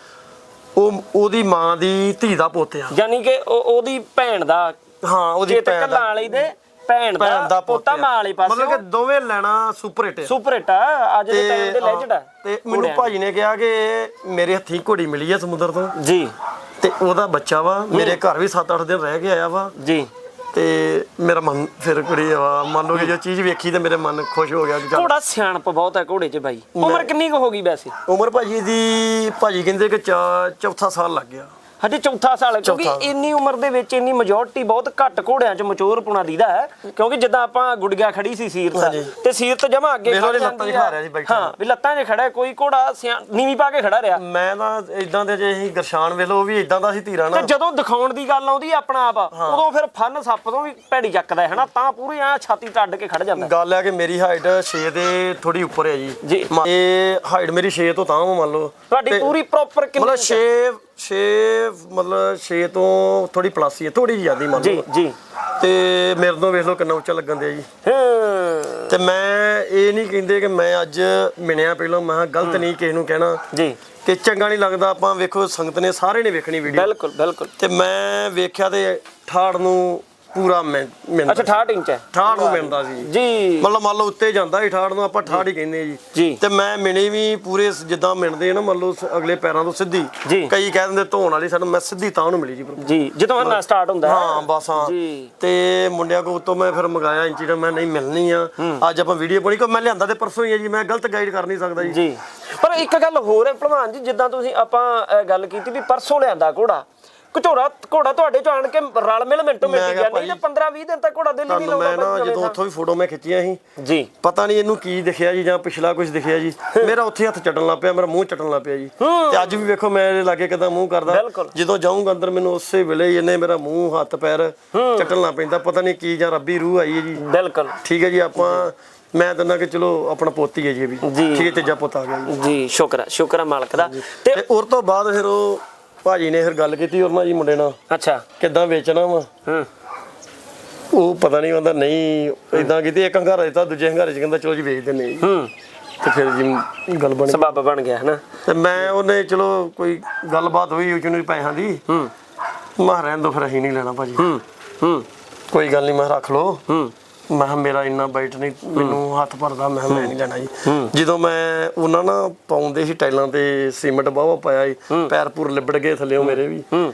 Speaker 2: ਉਹ ਉਹਦੀ ਮਾਂ ਦੀ ਧੀ ਦਾ ਪੋਤਿਆ
Speaker 1: ਯਾਨੀ ਕਿ ਉਹ ਉਹਦੀ ਭੈਣ ਦਾ
Speaker 2: ਹਾਂ ਉਹਦੀ ਭੈਣ ਦਾ।
Speaker 1: ਕੱਲਾਂ ਵਾਲੀ ਦੇ ਭੈਣ ਦਾ ਪੋਤਾ ਮਾਂ ਵਾਲੀ ਪਾਸੇ
Speaker 2: ਮਤਲਬ ਕਿ ਦੋਵੇਂ ਲੈਣਾ ਸੁਪਰ ਹਿੱਟ। ਆ।
Speaker 1: ਸੁਪਰ ਹਿੱਟ ਆ ਅੱਜ ਦੇ ਟਾਈਮ ਦੇ ਲੈਜੈਂਡ ਆ।
Speaker 2: ਤੇ ਮੈਨੂੰ ਭਾਜੀ ਨੇ ਕਿਹਾ ਕਿ ਮੇਰੇ ਹੱਥੀਂ ਘੋੜੀ ਮਿਲੀ ਹੈ ਸਮੁੰਦਰ ਤੋਂ।
Speaker 1: ਜੀ।
Speaker 2: ਤੇ ਉਹਦਾ ਬੱਚਾ ਵਾ ਮੇਰੇ ਘਰ ਵੀ 7-8 ਦਿਨ ਰਹਿ ਕੇ ਆਇਆ ਵਾ।
Speaker 1: ਜੀ।
Speaker 2: ਤੇ ਮੇਰਾ ਮਨ ਫਿਰ ਕੁੜੀ ਵਾ। ਮੰਨ ਲਓ ਕਿ ਜੋ ਚੀਜ਼ ਵੇਖੀ ਤੇ ਮੇਰੇ ਮਨ ਖੁਸ਼ ਹੋ ਗਿਆ ਕਿ
Speaker 1: ਘੋੜਾ ਸਿਆਣਪ ਬਹੁਤ ਹੈ ਘੋੜੇ 'ਚ ਬਾਈ। ਉਮਰ ਕਿੰਨੀ ਕੁ ਹੋ ਗਈ ਵੈਸੇ?
Speaker 2: ਉਮਰ ਭਾਜੀ ਦੀ ਭਾਜੀ ਕਹਿੰਦੇ ਕਿ ਚੌਥਾ ਸਾਲ ਲੱਗ ਗਿਆ।
Speaker 1: ਹਜੇ ਚੌਥਾ ਸਾਲ ਹੈ ਕਿਉਂਕਿ। ਇੰਨੀ ਉਮਰ ਦੇ ਵਿੱਚ ਇੰਨੀ ਮੈਜੋਰਟੀ ਬਹੁਤ ਘੱਟ ਘੋੜਿਆਂ 'ਚ ਮਚੋਰ ਪੁਣਾ ਦੀਦਾ ਹੈ ਕਿਉਂਕਿ ਜਿੱਦਾਂ ਆਪਾਂ ਗੁੜੀਆ ਖੜੀ ਸੀ ਸੀਰਤ। ਤੇ ਸੀਰਤ ਜਮਾ ਅੱਗੇ ਖੜ
Speaker 2: ਲੱਤਾਂ ਰਿਹਾ ਜੀ ਬੈਠਾ।
Speaker 1: ਹਾਂ ਵੀ ਲੱਤਾਂ 'ਚ ਖੜਾ ਕੋਈ ਘੋੜਾ ਨੀਵੀਂ ਪਾ ਕੇ ਖੜਾ ਰਿਹਾ।
Speaker 2: ਮੈਂ ਤਾਂ ਇਦਾਂ ਦੇ ਜੇ ਅਸੀਂ ਗਰਸ਼ਾਨ ਵੇਲੋ ਉਹ ਵੀ ਇਦਾਂ ਦਾ ਸੀ ਧੀਰਾ ਨਾ।
Speaker 1: ਤੇ ਜਦੋਂ ਦਿਖਾਉਣ ਦੀ ਗੱਲ ਆਉਂਦੀ ਆਪਣਾ ਆਪ ਉਦੋਂ ਫਿਰ ਫਨ ਸੱਪ ਤੋਂ ਵੀ ਭੈੜੀ ਚੱਕਦਾ ਹੈ ਹਨਾ? ਤਾਂ ਪੂਰੀ ਆ ਛਾਤੀ ਟੱਡ ਕੇ ਖੜ ਜਾਂਦਾ।
Speaker 2: ਗੱਲ ਹੈ ਕਿ ਮੇਰੀ ਹਾਈਟ 6 ਦੇ ਥੋੜੀ ਉੱਪਰ ਹੈ ਜੀ। ਇਹ ਹਾਈਟ ਮੇਰੀ 6 ਤੋਂ ਤਾਂ ਮੰਨ ਲਓ।
Speaker 1: ਤੁਹਾਡੀ ਪੂਰੀ ਪ੍ਰੋਪਰ ਕਿੰਨੀ
Speaker 2: ਮਤਲਬ 6 6 ਮਤਲਬ 6 ਤੋਂ ਥੋੜੀ ਪਲੱਸ ਹੀ ਹੈ ਥੋੜੀ ਜ਼ਿਆਦੀ ਮੰਨ
Speaker 1: ਜੀ
Speaker 2: ਲਓ।
Speaker 1: ਜੀ
Speaker 2: ਤੇ ਮੇਰੇ ਤੋਂ ਵੇਖ ਲਓ ਕਿੰਨਾ ਉੱਚਾ ਲੱਗਣ ਦਿਆ ਜੀ। ਤੇ ਮੈਂ ਇਹ ਨਹੀਂ ਕਹਿੰਦੇ ਕਿ ਮੈਂ ਅੱਜ ਮਿਣਿਆ ਪਹਿਲਾਂ ਮੈਂ ਗਲਤ ਨਹੀਂ ਕਿਸੇ ਨੂੰ ਕਹਿਣਾ।
Speaker 1: ਜੀ।
Speaker 2: ਕਿ ਚੰਗਾ ਨਹੀਂ ਲੱਗਦਾ ਆਪਾਂ ਵੇਖੋ ਸੰਗਤ ਨੇ ਸਾਰੇ ਨੇ ਵੇਖਣੀ ਵੀਡੀਓ
Speaker 1: ਬਿਲਕੁਲ ਬਿਲਕੁਲ।
Speaker 2: ਤੇ ਮੈਂ ਵੇਖਿਆ ਤੇ ਠਾੜ ਨੂੰ ਪੂਰਾ ਮੈਂ ਮਿਲਦਾ
Speaker 1: ਅੱਛਾ 68 ਇੰਚ ਹੈ।
Speaker 2: ਠਾੜ ਨੂੰ ਮਿਲਦਾ ਸੀ।
Speaker 1: ਜੀ।
Speaker 2: ਮਤਲਬ ਮੰਨ ਲਓ ਉੱਤੇ ਜਾਂਦਾ ਹੀ ਠਾੜ ਨੂੰ ਆਪਾਂ ਠਾੜ ਹੀ ਕਹਿੰਦੇ ਆ
Speaker 1: ਜੀ।
Speaker 2: ਤੇ ਮੈਂ ਮਿਣੀ ਵੀ ਪੂਰੇ ਜਿੱਦਾਂ ਮਿਣਦੇ ਆ ਨਾ ਮੰਨ ਲਓ ਅਗਲੇ ਪੈਰਾਂ ਤੋਂ ਸਿੱਧੀ। ਕਈ ਕਹਿ ਦਿੰਦੇ ਧੋਣ ਵਾਲੀ ਸਾਨੂੰ ਮੈਂ ਸਿੱਧੀ ਤਾਂ ਨੂੰ ਮਿਲੀ ਜੀ।
Speaker 1: ਜੀ ਜਦੋਂ ਹਰਨਾ ਸਟਾਰਟ ਹੁੰਦਾ ਹੈ।
Speaker 2: ਹਾਂ ਬਸ ਹਾਂ। ਤੇ ਮੁੰਡਿਆਂ ਕੋ ਉਤੋਂ ਮੈਂ ਫਿਰ ਮੰਗਾਇਆ ਇੰਚੀ ਦਾ ਮੈਂ ਨਹੀਂ ਮਿਲਣੀ ਆ। ਅੱਜ ਆਪਾਂ ਵੀਡੀਓ ਬਣੀ ਕੋ ਮੈਂ ਲਿਆਂਦਾ ਤੇ ਪਰਸੋਂ ਹੀ ਆ ਜੀ ਮੈਂ ਗਲਤ ਗਾਈਡ ਕਰ ਨਹੀਂ ਸਕਦਾ ਜੀ।
Speaker 1: ਪਰ ਇੱਕ ਗੱਲ ਹੋਰ ਹੈ ਭਲਵਾਨ ਜੀ ਜਿੱਦਾਂ ਤੁਸੀਂ ਆਪਾਂ ਗੱਲ ਕੀਤੀ ਵੀ ਪਰਸੋਂ ਲਿਆਂਦਾ ਘੋੜਾ। ਘੋੜਾ ਘੋੜਾ ਤੁਹਾਡੇ ਚ ਆਣ ਕੇ ਰਲ ਮਿਲ ਮਿੰਟੋ ਮਿੰਟ ਗਿਆ। ਨਹੀਂ ਤੇ 15 20 ਦਿਨ ਤੱਕ ਘੋੜਾ ਦਿੱਲੀ ਨਹੀਂ
Speaker 2: ਤੁਹਾਨੂੰ ਮੈਂ
Speaker 1: ਲਾਉਂਦਾ
Speaker 2: ਨਾ ਜਦੋਂ ਉੱਥੋਂ ਵੀ ਫੋਟੋ ਮੈਂ ਖਿੱਚੀਆਂ ਸੀ
Speaker 1: ਜੀ।
Speaker 2: ਪਤਾ ਨਹੀਂ ਇਹਨੂੰ ਕੀ ਦਿਖਿਆ ਜੀ ਜਾਂ ਪਿਛਲਾ ਕੁਝ ਦਿਖਿਆ ਜੀ। ਮੇਰਾ ਉੱਥੇ ਹੱਥ ਚੱਟਣ ਲੱਗ ਪਿਆ ਮੇਰਾ ਮੂੰਹ ਚੱਟਣ ਲੱਗ ਪਿਆ ਜੀ। ਤੇ ਅੱਜ ਵੀ ਵੇਖੋ ਮੈਂ ਇਹਦੇ ਲਾਗੇ ਕਿਦਾਂ ਮੂੰਹ ਕਰਦਾ। ਜਦੋਂ ਜਾਊਂਗਾ ਅੰਦਰ ਮੈਨੂੰ ਉਸੇ ਵੇਲੇ ਹੀ ਇਹਨੇ ਮੇਰਾ ਮੂੰਹ ਹੱਥ ਪੈਰ ਚੱਟਣ ਲੱਗ ਪੈਂਦਾ। ਪਤਾ ਨਹੀਂ ਕੀ ਜਾਂ ਰੱਬੀ ਰੂਹ ਆਈ ਹੈ ਜੀ।
Speaker 1: ਬਿਲਕੁਲ।
Speaker 2: ਠੀਕ ਹੈ ਜੀ ਆਪਾਂ ਮੈਂ ਤਾਂ ਨਾ ਕਿ ਚਲੋ ਆਪਣਾ ਪੋਤੀ ਹੈ ਜੀ ਵੀ। ਠੀਕ ਹੈ ਤੀਜਾ ਪੁੱਤ ਆ ਗਿਆ ਜੀ।
Speaker 1: ਜੀ ਸ਼ੁਕਰ ਹੈ ਸ਼ੁਕਰ ਹੈ ਮਾਲਕ ਦਾ। ਤੇ
Speaker 2: ਤੇ ਉਸ ਤੋਂ ਬਾਅਦ ਫਿਰ ਉਹ ਭਾਜੀ ਨੇ ਫਿਰ ਗੱਲ ਕੀਤੀ ਉਹਨਾਂ ਜੀ ਮੁੰਡੇ ਨਾਲ।
Speaker 1: ਅੱਛਾ।
Speaker 2: ਕਿੱਦਾਂ ਵੇਚਣਾ ਵਾ?
Speaker 1: ਹੂੰ।
Speaker 2: ਉਹ ਪਤਾ ਨਹੀਂ ਉਹਦਾ ਨਹੀਂ ਇਦਾਂ ਕੀਤੀ ਇੱਕ ਹੰਗਾਰਾ ਦਿੱਤਾ ਦੂਜੇ ਹੰਗਾਰੇ ਚ ਕਹਿੰਦਾ ਚਲੋ ਜੀ ਵੇਚ ਦਿੰਨੇ
Speaker 1: ਹੂੰ।
Speaker 2: ਤੇ ਫਿਰ ਜੀ ਗੱਲ ਬਣੀ।
Speaker 1: ਸਬੱਬ ਬਣ ਗਿਆ ਹਨਾ?
Speaker 2: ਤੇ ਮੈਂ ਉਹਨੇ ਚਲੋ ਕੋਈ ਗੱਲਬਾਤ ਹੋਈ ਉਚ ਨੂੰ ਪੈਸਿਆਂ ਦੀ।
Speaker 1: ਹੂੰ।
Speaker 2: ਮੈਂ ਰਹਿਣ ਦੋ ਫਿਰ ਅਸੀਂ ਨਹੀਂ ਲੈਣਾ ਭਾਜੀ।
Speaker 1: ਹੂੰ ਹੂੰ।
Speaker 2: ਕੋਈ ਗੱਲ ਨਹੀਂ ਮੈਂ ਰੱਖ ਲਓ।
Speaker 1: ਹੂੰ।
Speaker 2: ਮੈਂ ਕਿਹਾ ਮੇਰਾ ਇੰਨਾ ਬਜਟ ਨਹੀਂ ਮੈਨੂੰ ਹੱਥ ਭਰਦਾ ਮੈਂ ਕਿਹਾ ਮੈਂ ਨਹੀਂ ਲੈਣਾ ਜੀ। ਜਦੋਂ ਮੈਂ ਉਹਨਾਂ ਨਾ ਪਾਉਂਦੇ ਸੀ ਟਾਈਲਾਂ ਤੇ ਸੀਮੈਂਟ ਬਾਵਾ ਪਾਇਆ ਜੀ ਪੈਰ ਪੂਰ ਲਿਬੜ ਗਏ ਥੱਲੇੋਂ ਮੇਰੇ ਵੀ।
Speaker 1: ਹੂੰ।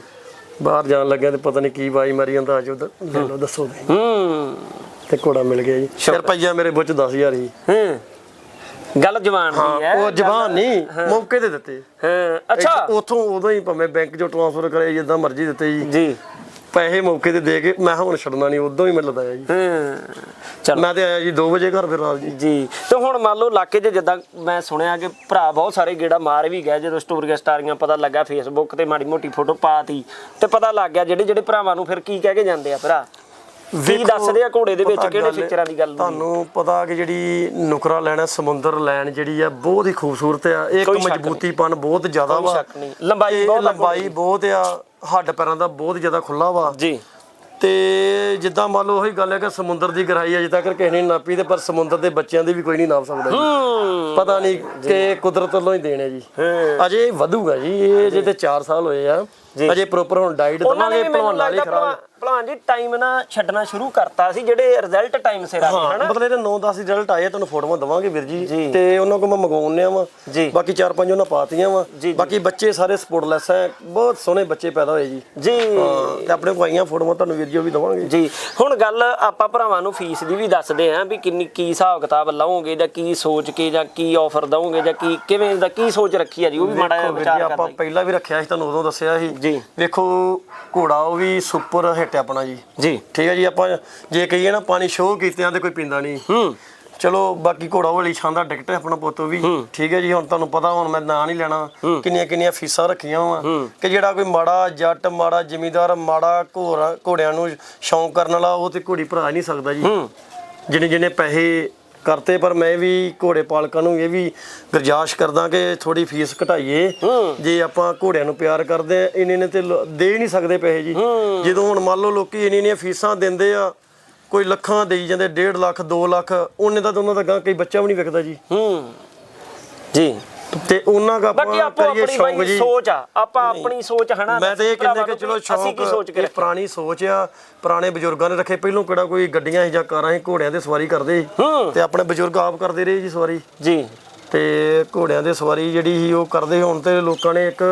Speaker 2: ਬਾਹਰ ਜਾਣ ਲੱਗਿਆ ਤੇ ਪਤਾ ਨਹੀਂ ਕੀ ਵਾਈ ਮਾਰੀ ਜਾਂਦਾ ਅੱਜ ਲੈ ਲਓ ਦੱਸੋ ਦੇ
Speaker 1: ਹੂੰ।
Speaker 2: ਤੇ ਘੋੜਾ ਮਿਲ ਗਿਆ ਜੀ। ਪਈਆ ਮੇਰੇ ਬੁੱਚ 10000 ਜੀ
Speaker 1: ਹੂੰ। ਗੱਲ ਜਵਾਨ ਦੀ ਹੈ
Speaker 2: ਉਹ ਜ਼ਬਾਨ ਨਹੀਂ ਮੌਕੇ ਤੇ ਦਿੱਤੇ।
Speaker 1: ਹਾਂ। ਅੱਛਾ।
Speaker 2: ਉਥੋਂ ਉਦੋਂ ਹੀ ਭਾਵੇਂ ਬੈਂਕ ਚੋਂ ਟ੍ਰਾਂਸਫਰ ਕਰੇ ਜਿੱਦਾਂ ਮਰਜ਼ੀ ਦਿੱਤੇ ਜੀ।
Speaker 1: ਜੀ।
Speaker 2: ਪੈਸੇ ਮੌਕੇ ਤੇ ਦੇ ਕੇ ਮੈਂ ਕਿਹਾ ਹੁਣ ਛੱਡਣਾ ਨਹੀਂ ਉਦੋਂ ਹੀ ਮੈਂ ਲਦਾਇਆ ਜੀ।
Speaker 1: ਹਾਂ ਚਲੋ।
Speaker 2: ਮੈਂ ਤੇ ਆਇਆ ਜੀ 2 ਵਜੇ ਘਰ ਫਿਰ ਰਾਤ ਜੀ।
Speaker 1: ਜੀ ਤੇ ਹੁਣ ਮੰਨ ਲਓ ਇਲਾਕੇ 'ਚ ਜਿੱਦਾਂ ਮੈਂ ਸੁਣਿਆ ਕਿ ਭਰਾ ਬਹੁਤ ਸਾਰੇ ਗੇੜਾ ਮਾਰ ਵੀ ਗਏ ਜਦੋਂ ਸਟੋਰੀਆਂ ਸਟਾਰੀਆਂ ਪਤਾ ਲੱਗਾ ਫੇਸਬੁੱਕ ਤੇ ਮਾੜੀ ਮੋਟੀ ਫੋਟੋ ਪਾਤੀ ਤੇ ਪਤਾ ਲੱਗ ਗਿਆ ਜਿਹੜੇ ਜਿਹੜੇ ਭਰਾਵਾਂ ਨੂੰ ਫਿਰ ਕੀ ਕਹਿ ਕੇ ਜਾਂਦੇ ਆ ਭਰਾ?
Speaker 2: ਵੇਖੋ,
Speaker 1: ਦੱਸਦੇ ਆ ਘੋੜੇ ਦੇ ਵਿੱਚ ਕਿਹੜੇ ਫੀਚਰਾਂ ਦੀ ਗੱਲ ਹੁੰਦੀ
Speaker 2: ਤੁਹਾਨੂੰ ਪਤਾ ਕਿ ਜਿਹੜੀ ਨੁਕਰਾ ਲੈਣਾ ਸਮੁੰਦਰ ਲੈਣ ਜਿਹੜੀ ਆ ਬਹੁਤ ਹੀ ਖੂਬਸੂਰਤ ਆ। ਇੱਕ। ਮਜ਼ਬੂਤੀਪਨ ਬਹੁਤ ਜ਼ਿਆਦਾ ਵਾ।
Speaker 1: ਲੰਬਾਈ ਬਹੁਤ
Speaker 2: ਲੰਬਾਈ ਬਹੁਤ ਆ। ਹੱਡ ਪੈਰਾਂ ਦਾ ਬਹੁਤ ਜ਼ਿਆਦਾ ਖੁੱਲਾ ਵਾ।
Speaker 1: ਜੀ।
Speaker 2: ਤੇ ਜਿੱਦਾਂ ਮੰਨ ਲਓ ਉਹੀ ਗੱਲ ਹੈ ਕਿ ਸਮੁੰਦਰ ਦੀ ਗਹਿਰਾਈ ਅਜੇ ਤੱਕ ਕਿਸੇ ਨੇ ਨਾਪੀ ਤੇ ਪਰ ਸਮੁੰਦਰ ਦੇ ਬੱਚਿਆਂ ਦੀ ਵੀ ਕੋਈ ਨਹੀਂ ਨਾਪ ਸਕਦਾ ਜੀ। ਪਤਾ ਨਹੀਂ ਕਿ ਕੁਦਰਤ ਵੱਲੋਂ ਹੀ ਦੇਣੇ ਜੀ। ਅਜੇ ਵਧੂਗਾ ਜੀ ਇਹ ਜੇ। ਤੇ 4 ਸਾਲ ਹੋਏ ਆ। ਅਜੇ ਪ੍ਰੋਪਰ ਹੁਣ ਡਾਈਟ ਦਵਾਂਗੇ ਭਲਵਾਨ
Speaker 1: ਲੱਗਦਾ
Speaker 2: ਖਰਾਬ
Speaker 1: ਭਲਵਾਨ- ਜੀ ਟਾਈਮ ਨਾ ਛੱਡਣਾ ਸ਼ੁਰੂ ਕਰਤਾ ਸੀ ਜਿਹੜੇ ਰਿਜ਼ਲਟ ਟਾਈਮ ਸਿਰ ਆ ਗਏ ਹਨਾ?
Speaker 2: ਮਤਲਬ ਇਹਦੇ 9-10 ਰਿਜ਼ਲਟ ਆਏ ਆ, ਤੁਹਾਨੂੰ ਫੋਟੋਆਂ ਦਵਾਂਗੇ ਵੀਰ
Speaker 1: ਜੀ।
Speaker 2: ਤੇ ਉਹਨਾਂ ਕੋਲ ਮੈਂ ਮੰਗਵਾਉਣੇ ਆ ਵਾ।
Speaker 1: ਜੀ।
Speaker 2: ਬਾਕੀ 4-5 ਉਹਨਾਂ ਪਾਤੀਆਂ ਵਾ।
Speaker 1: ਜੀ, ਜੀ।
Speaker 2: ਬਾਕੀ ਬੱਚੇ ਸਾਰੇ ਸਪੋਰਟਲੈਸ ਹੈ ਬਹੁਤ ਸੋਹਣੇ ਬੱਚੇ ਪੈਦਾ ਹੋਏ ਜੀ।
Speaker 1: ਜੀ।
Speaker 2: ਹਾਂ, ਤੇ ਆਪਣੇ ਕੋਲ ਆਈਆਂ ਫੋਟੋਆਂ ਤੁਹਾਨੂੰ ਵੀਰ ਜੀ ਉਹ ਵੀ ਦਵਾਂਗੇ।
Speaker 1: ਜੀ। ਹੁਣ ਗੱਲ ਆਪਾਂ ਭਰਾਵਾਂ ਨੂੰ ਫੀਸ ਦੀ ਵੀ ਦੱਸਦੇ ਆਂ ਵੀ ਕਿੰਨੀ ਕੀ ਹਿਸਾਬ ਕਿਤਾਬ ਲਾਓਗੇ ਜਾਂ ਕੀ ਸੋਚ ਕੇ ਜਾਂ ਕੀ ਆਫਰ ਦਵੋਗੇ ਜਾਂ ਕੀ ਕਿਵੇਂ ਦਾ ਕੀ ਸੋਚ ਰੱਖੀ ਆ ਜੀ ਉਹ ਵੀ ਮਾੜਾ ਜਿਹਾ
Speaker 2: ਵੇਖੋ ਵੀਰ
Speaker 1: ਵਿਚਾਰ
Speaker 2: ਜੀ
Speaker 1: ਕਰਦਾ
Speaker 2: ਆਪਾਂ ਪਹਿਲਾਂ ਵੀ ਰੱਖਿਆ ਸੀ ਤੁਹਾਨੂੰ ਉਦੋਂ ਦੱਸਿਆ ਸੀ।
Speaker 1: ਜੀ।
Speaker 2: ਵੇਖੋ ਘੋੜਾ ਉਹ ਵੀ ਸੁਪਰ ਹਿੱਟ ਹੈ ਆਪਣਾ ਜੀ।
Speaker 1: ਜੀ।
Speaker 2: ਠੀਕ ਹੈ ਜੀ ਆਪਾਂ ਜੇ ਕਹੀਏ ਨਾ ਪਾਣੀ ਸ਼ੋਅ ਕੀਤਿਆਂ ਤੇ ਕੋਈ ਪੀਂਦਾ ਨਹੀਂ।
Speaker 1: ਹੂੰ।
Speaker 2: ਚਲੋ ਬਾਕੀ ਘੋੜਾ ਵਾਲੀ ਸ਼ਾਨਦਾਰ ਟਿਕਟ ਹੈ ਆਪਣਾ ਪੁੱਤ ਵੀ। ਠੀਕ ਹੈ ਜੀ ਹੁਣ ਤੁਹਾਨੂੰ ਪਤਾ ਹੁਣ ਮੈਂ ਨਾਂ ਨਹੀਂ ਲੈਣਾ। ਕਿੰਨੀਆਂ ਕਿੰਨੀਆਂ ਫੀਸਾਂ ਰੱਖੀਆਂ ਵਾ। ਕਿ ਜਿਹੜਾ ਕੋਈ ਮਾੜਾ ਜੱਟ ਮਾੜਾ ਜ਼ਿਮੀਂਦਾਰ ਮਾੜਾ ਘੋੜਾ ਘੋੜਿਆਂ ਨੂੰ ਸ਼ੌਂਕ ਕਰਨ ਵਾਲਾ ਉਹ ਤੇ ਘੋੜੀ ਭਰਾ ਨਹੀਂ ਸਕਦਾ ਜੀ। ਜਿਹਨੇ ਜਿਹਨੇ ਪੈਸੇ ਕਰਤੇ ਪਰ ਮੈਂ ਵੀ ਘੋੜੇ ਪਾਲਕਾਂ ਨੂੰ ਇਹ ਵੀ ਗੁਰਜਾਸ਼ ਕਰਦਾ ਕਿ ਥੋੜੀ ਫੀਸ ਘਟਾਈਏ। ਜੇ ਆਪਾਂ ਘੋੜਿਆਂ ਨੂੰ ਪਿਆਰ ਕਰਦੇ ਆ ਇੰਨੇ ਨੇ ਤੇ ਦੇ ਹੀ ਨਹੀਂ ਸਕਦੇ ਪੈਸੇ ਜੀ। ਜਦੋਂ ਹੁਣ ਮੰਨ ਲਓ ਲੋਕੀ ਇੰਨੀਆਂ ਇੰਨੀਆਂ ਫੀਸਾਂ ਦਿੰਦੇ ਆ ਕੋਈ ਲੱਖਾਂ ਦੇਈ ਜਾਂਦੇ 1.5 ਲੱਖ 2 ਲੱਖ ਉਹਨੇ ਤਾਂ ਉਹਨਾਂ ਦਾ ਗਾਂ ਕਈ ਬੱਚਾ ਵੀ ਨਹੀਂ ਵਿਕਦਾ ਜੀ।
Speaker 1: ਹੂੰ। ਜੀ।
Speaker 2: ਤੇ ਉਹਨਾਂ ਦਾ
Speaker 1: ਬਾਕੀ
Speaker 2: ਆਪਾਂ
Speaker 1: ਆਪਣੀ ਬਾਈ ਸੋਚ ਆ ਆਪਾਂ ਆਪਣੀ ਸੋਚ ਹਨਾ
Speaker 2: ਮੈਂ ਤੇ ਇਹ ਕਹਿੰਦਾ ਕਿ ਚਲੋ ਸ਼ੌਂਕ ਇਹ ਪੁਰਾਣੀ ਸੋਚ ਆ ਪੁਰਾਣੇ ਬਜ਼ੁਰਗਾਂ ਨੇ ਰੱਖੇ ਪਹਿਲੋਂ ਕਿਹੜਾ ਕੋਈ ਗੱਡੀਆਂ ਸੀ ਜਾਂ ਕਾਰਾਂ ਸੀ ਘੋੜਿਆਂ ਤੇ ਸਵਾਰੀ ਕਰਦੇ। ਤੇ ਆਪਣੇ ਬਜ਼ੁਰਗ ਆਪ ਕਰਦੇ ਰਹੇ ਜੀ ਸਵਾਰੀ।
Speaker 1: ਜੀ।
Speaker 2: ਤੇ ਘੋੜਿਆਂ ਦੇ ਸਵਾਰੀ ਜਿਹੜੀ ਸੀ ਉਹ ਕਰਦੇ ਹੁਣ ਤੇ ਲੋਕਾਂ ਨੇ ਇੱਕ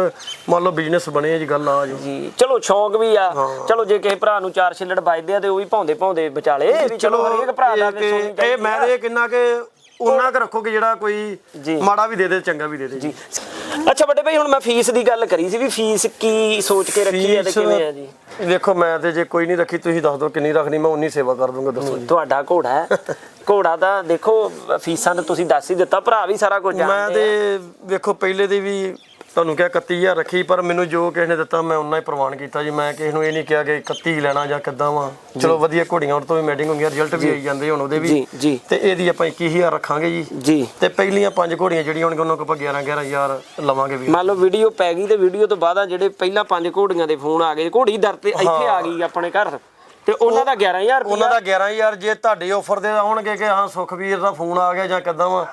Speaker 2: ਮੰਨ ਲਓ ਬਿਜ਼ਨਸ ਬਣਿਆ ਜੀ ਗੱਲ ਆ ਜੀ।
Speaker 1: ਜੀ। ਚਲੋ ਸ਼ੌਂਕ ਵੀ ਆ। ਚਲੋ ਜੇ ਕਿਸੇ ਭਰਾ ਨੂੰ ਚਾਰ ਛਿੱਲੜ ਵੱਜਦੇ ਆ ਤੇ ਉਹ ਵੀ ਭਾਉਂਦੇ ਭਾਉਂਦੇ ਵਿਚਾਲੇ ਵੀ ਚਲੋ ਹਰੇਕ ਭਰਾ ਦਾ
Speaker 2: ਇਹ ਮੈਂ ਇਹ ਕਿੰਨਾ ਕਿ ਉਹਨਾਂ ਕ ਰੱਖੋ ਕਿ ਜਿਹੜਾ ਕੋਈ। ਮਾੜਾ ਵੀ ਦੇ ਦੇ ਚੰਗਾ ਵੀ ਦੇ ਦੇ
Speaker 1: ਜੀ। ਅੱਛਾ ਵੱਡੇ ਭਾਈ ਹੁਣ ਮੈਂ ਫੀਸ ਦੀ ਗੱਲ ਕਰੀ ਸੀ ਵੀ ਫੀਸ ਕੀ ਸੋਚ ਕੇ ਰੱਖੀ ਹੈ ਤੇ ਕਿਵੇਂ ਹੈ ਜੀ?
Speaker 2: ਦੇਖੋ ਮੈਂ ਤੇ ਜੇ ਕੋਈ ਨਹੀਂ ਰੱਖੀ ਤੁਸੀਂ ਦੱਸ ਦਿਓ ਕਿੰਨੀ ਰੱਖਣੀ ਮੈਂ ਉਨੀ ਸੇਵਾ ਕਰ ਦੂੰਗਾ ਦੱਸੋ ਜੀ।
Speaker 1: ਤੁਹਾਡਾ ਘੋੜਾ ਹੈ। ਘੋੜਾ ਤਾਂ ਦੇਖੋ ਫੀਸਾਂ ਤਾਂ ਤੁਸੀਂ ਦੱਸ ਹੀ ਦਿੱਤਾ ਭਰਾ ਵੀ ਸਾਰਾ ਕੁਝ
Speaker 2: ਮੈਂ
Speaker 1: ਜਾਣਦੇ ਆ।
Speaker 2: ਤੇ ਵੇਖੋ ਪਹਿਲੇ ਦੀ ਵੀ ਤੁਹਾਨੂੰ ਕਿਹਾ 31000 ਰੱਖੀ ਪਰ ਮੈਨੂੰ ਜੋ ਕਿਸੇ ਨੇ ਦਿੱਤਾ ਮੈਂ ਉਨਾ ਹੀ ਪ੍ਰਵਾਨ ਕੀਤਾ ਜੀ। ਮੈਂ ਕਿਸੇ ਨੂੰ ਇਹ ਨਹੀਂ ਕਿਹਾ ਕਿ 31 ਲੈਣਾ ਜਾਂ ਕਿੱਦਾਂ ਵਾ। ਚਲੋ ਵਧੀਆ ਘੋੜੀਆਂ ਹੁਣ ਤੋਂ ਵੀ ਮੈਟਿੰਗ ਹੁੰਦੀਆਂ ਰਿਜ਼ਲਟ ਵੀ ਆਈ ਜਾਂਦੇ ਹੁਣ ਉਹਦੇ ਵੀ।
Speaker 1: ਜੀ ਜੀ।
Speaker 2: ਤੇ ਇਹਦੀ ਆਪਾਂ 21000 ਰੱਖਾਂਗੇ ਜੀ।
Speaker 1: ਜੀ।
Speaker 2: ਤੇ ਪਹਿਲੀਆਂ ਪੰਜ ਘੋੜੀਆਂ ਜਿਹੜੀਆਂ ਹੋਣਗੀਆਂ ਉਹਨਾਂ ਕੋਲ ਆਪਾਂ 11 11000 ਲਵਾਂਗੇ ਵੀ।
Speaker 1: ਮੰਨ ਲਓ ਵੀਡੀਓ ਪੈ ਗਈ ਤੇ ਵੀਡੀਓ ਤੋਂ ਬਾਅਦ ਆ ਜਿਹੜੇ ਪਹਿਲਾਂ ਪੰਜ ਘੋੜੀਆਂ ਦੇ ਫੋਨ ਆ ਗਏ ਘੋੜੀ ਦਰ ਤੇ ਇੱਥੇ ਆ ਗਈ ਆਪਣੇ ਘਰ। ਤੇ ਉਹਨਾਂ ਦਾ 11000
Speaker 2: ਉਹਨਾਂ
Speaker 1: ਰੁਪਇਆ
Speaker 2: ਦਾ 11000 ਜੇ ਤੁਹਾਡੇ ਆਫਰ ਦੇ ਆਉਣਗੇ ਕਿ ਹਾਂ ਸੁਖਵੀਰ ਦਾ ਫੋਨ ਆ ਗਿਆ ਜਾਂ ਕਿੱਦਾਂ ਵਾ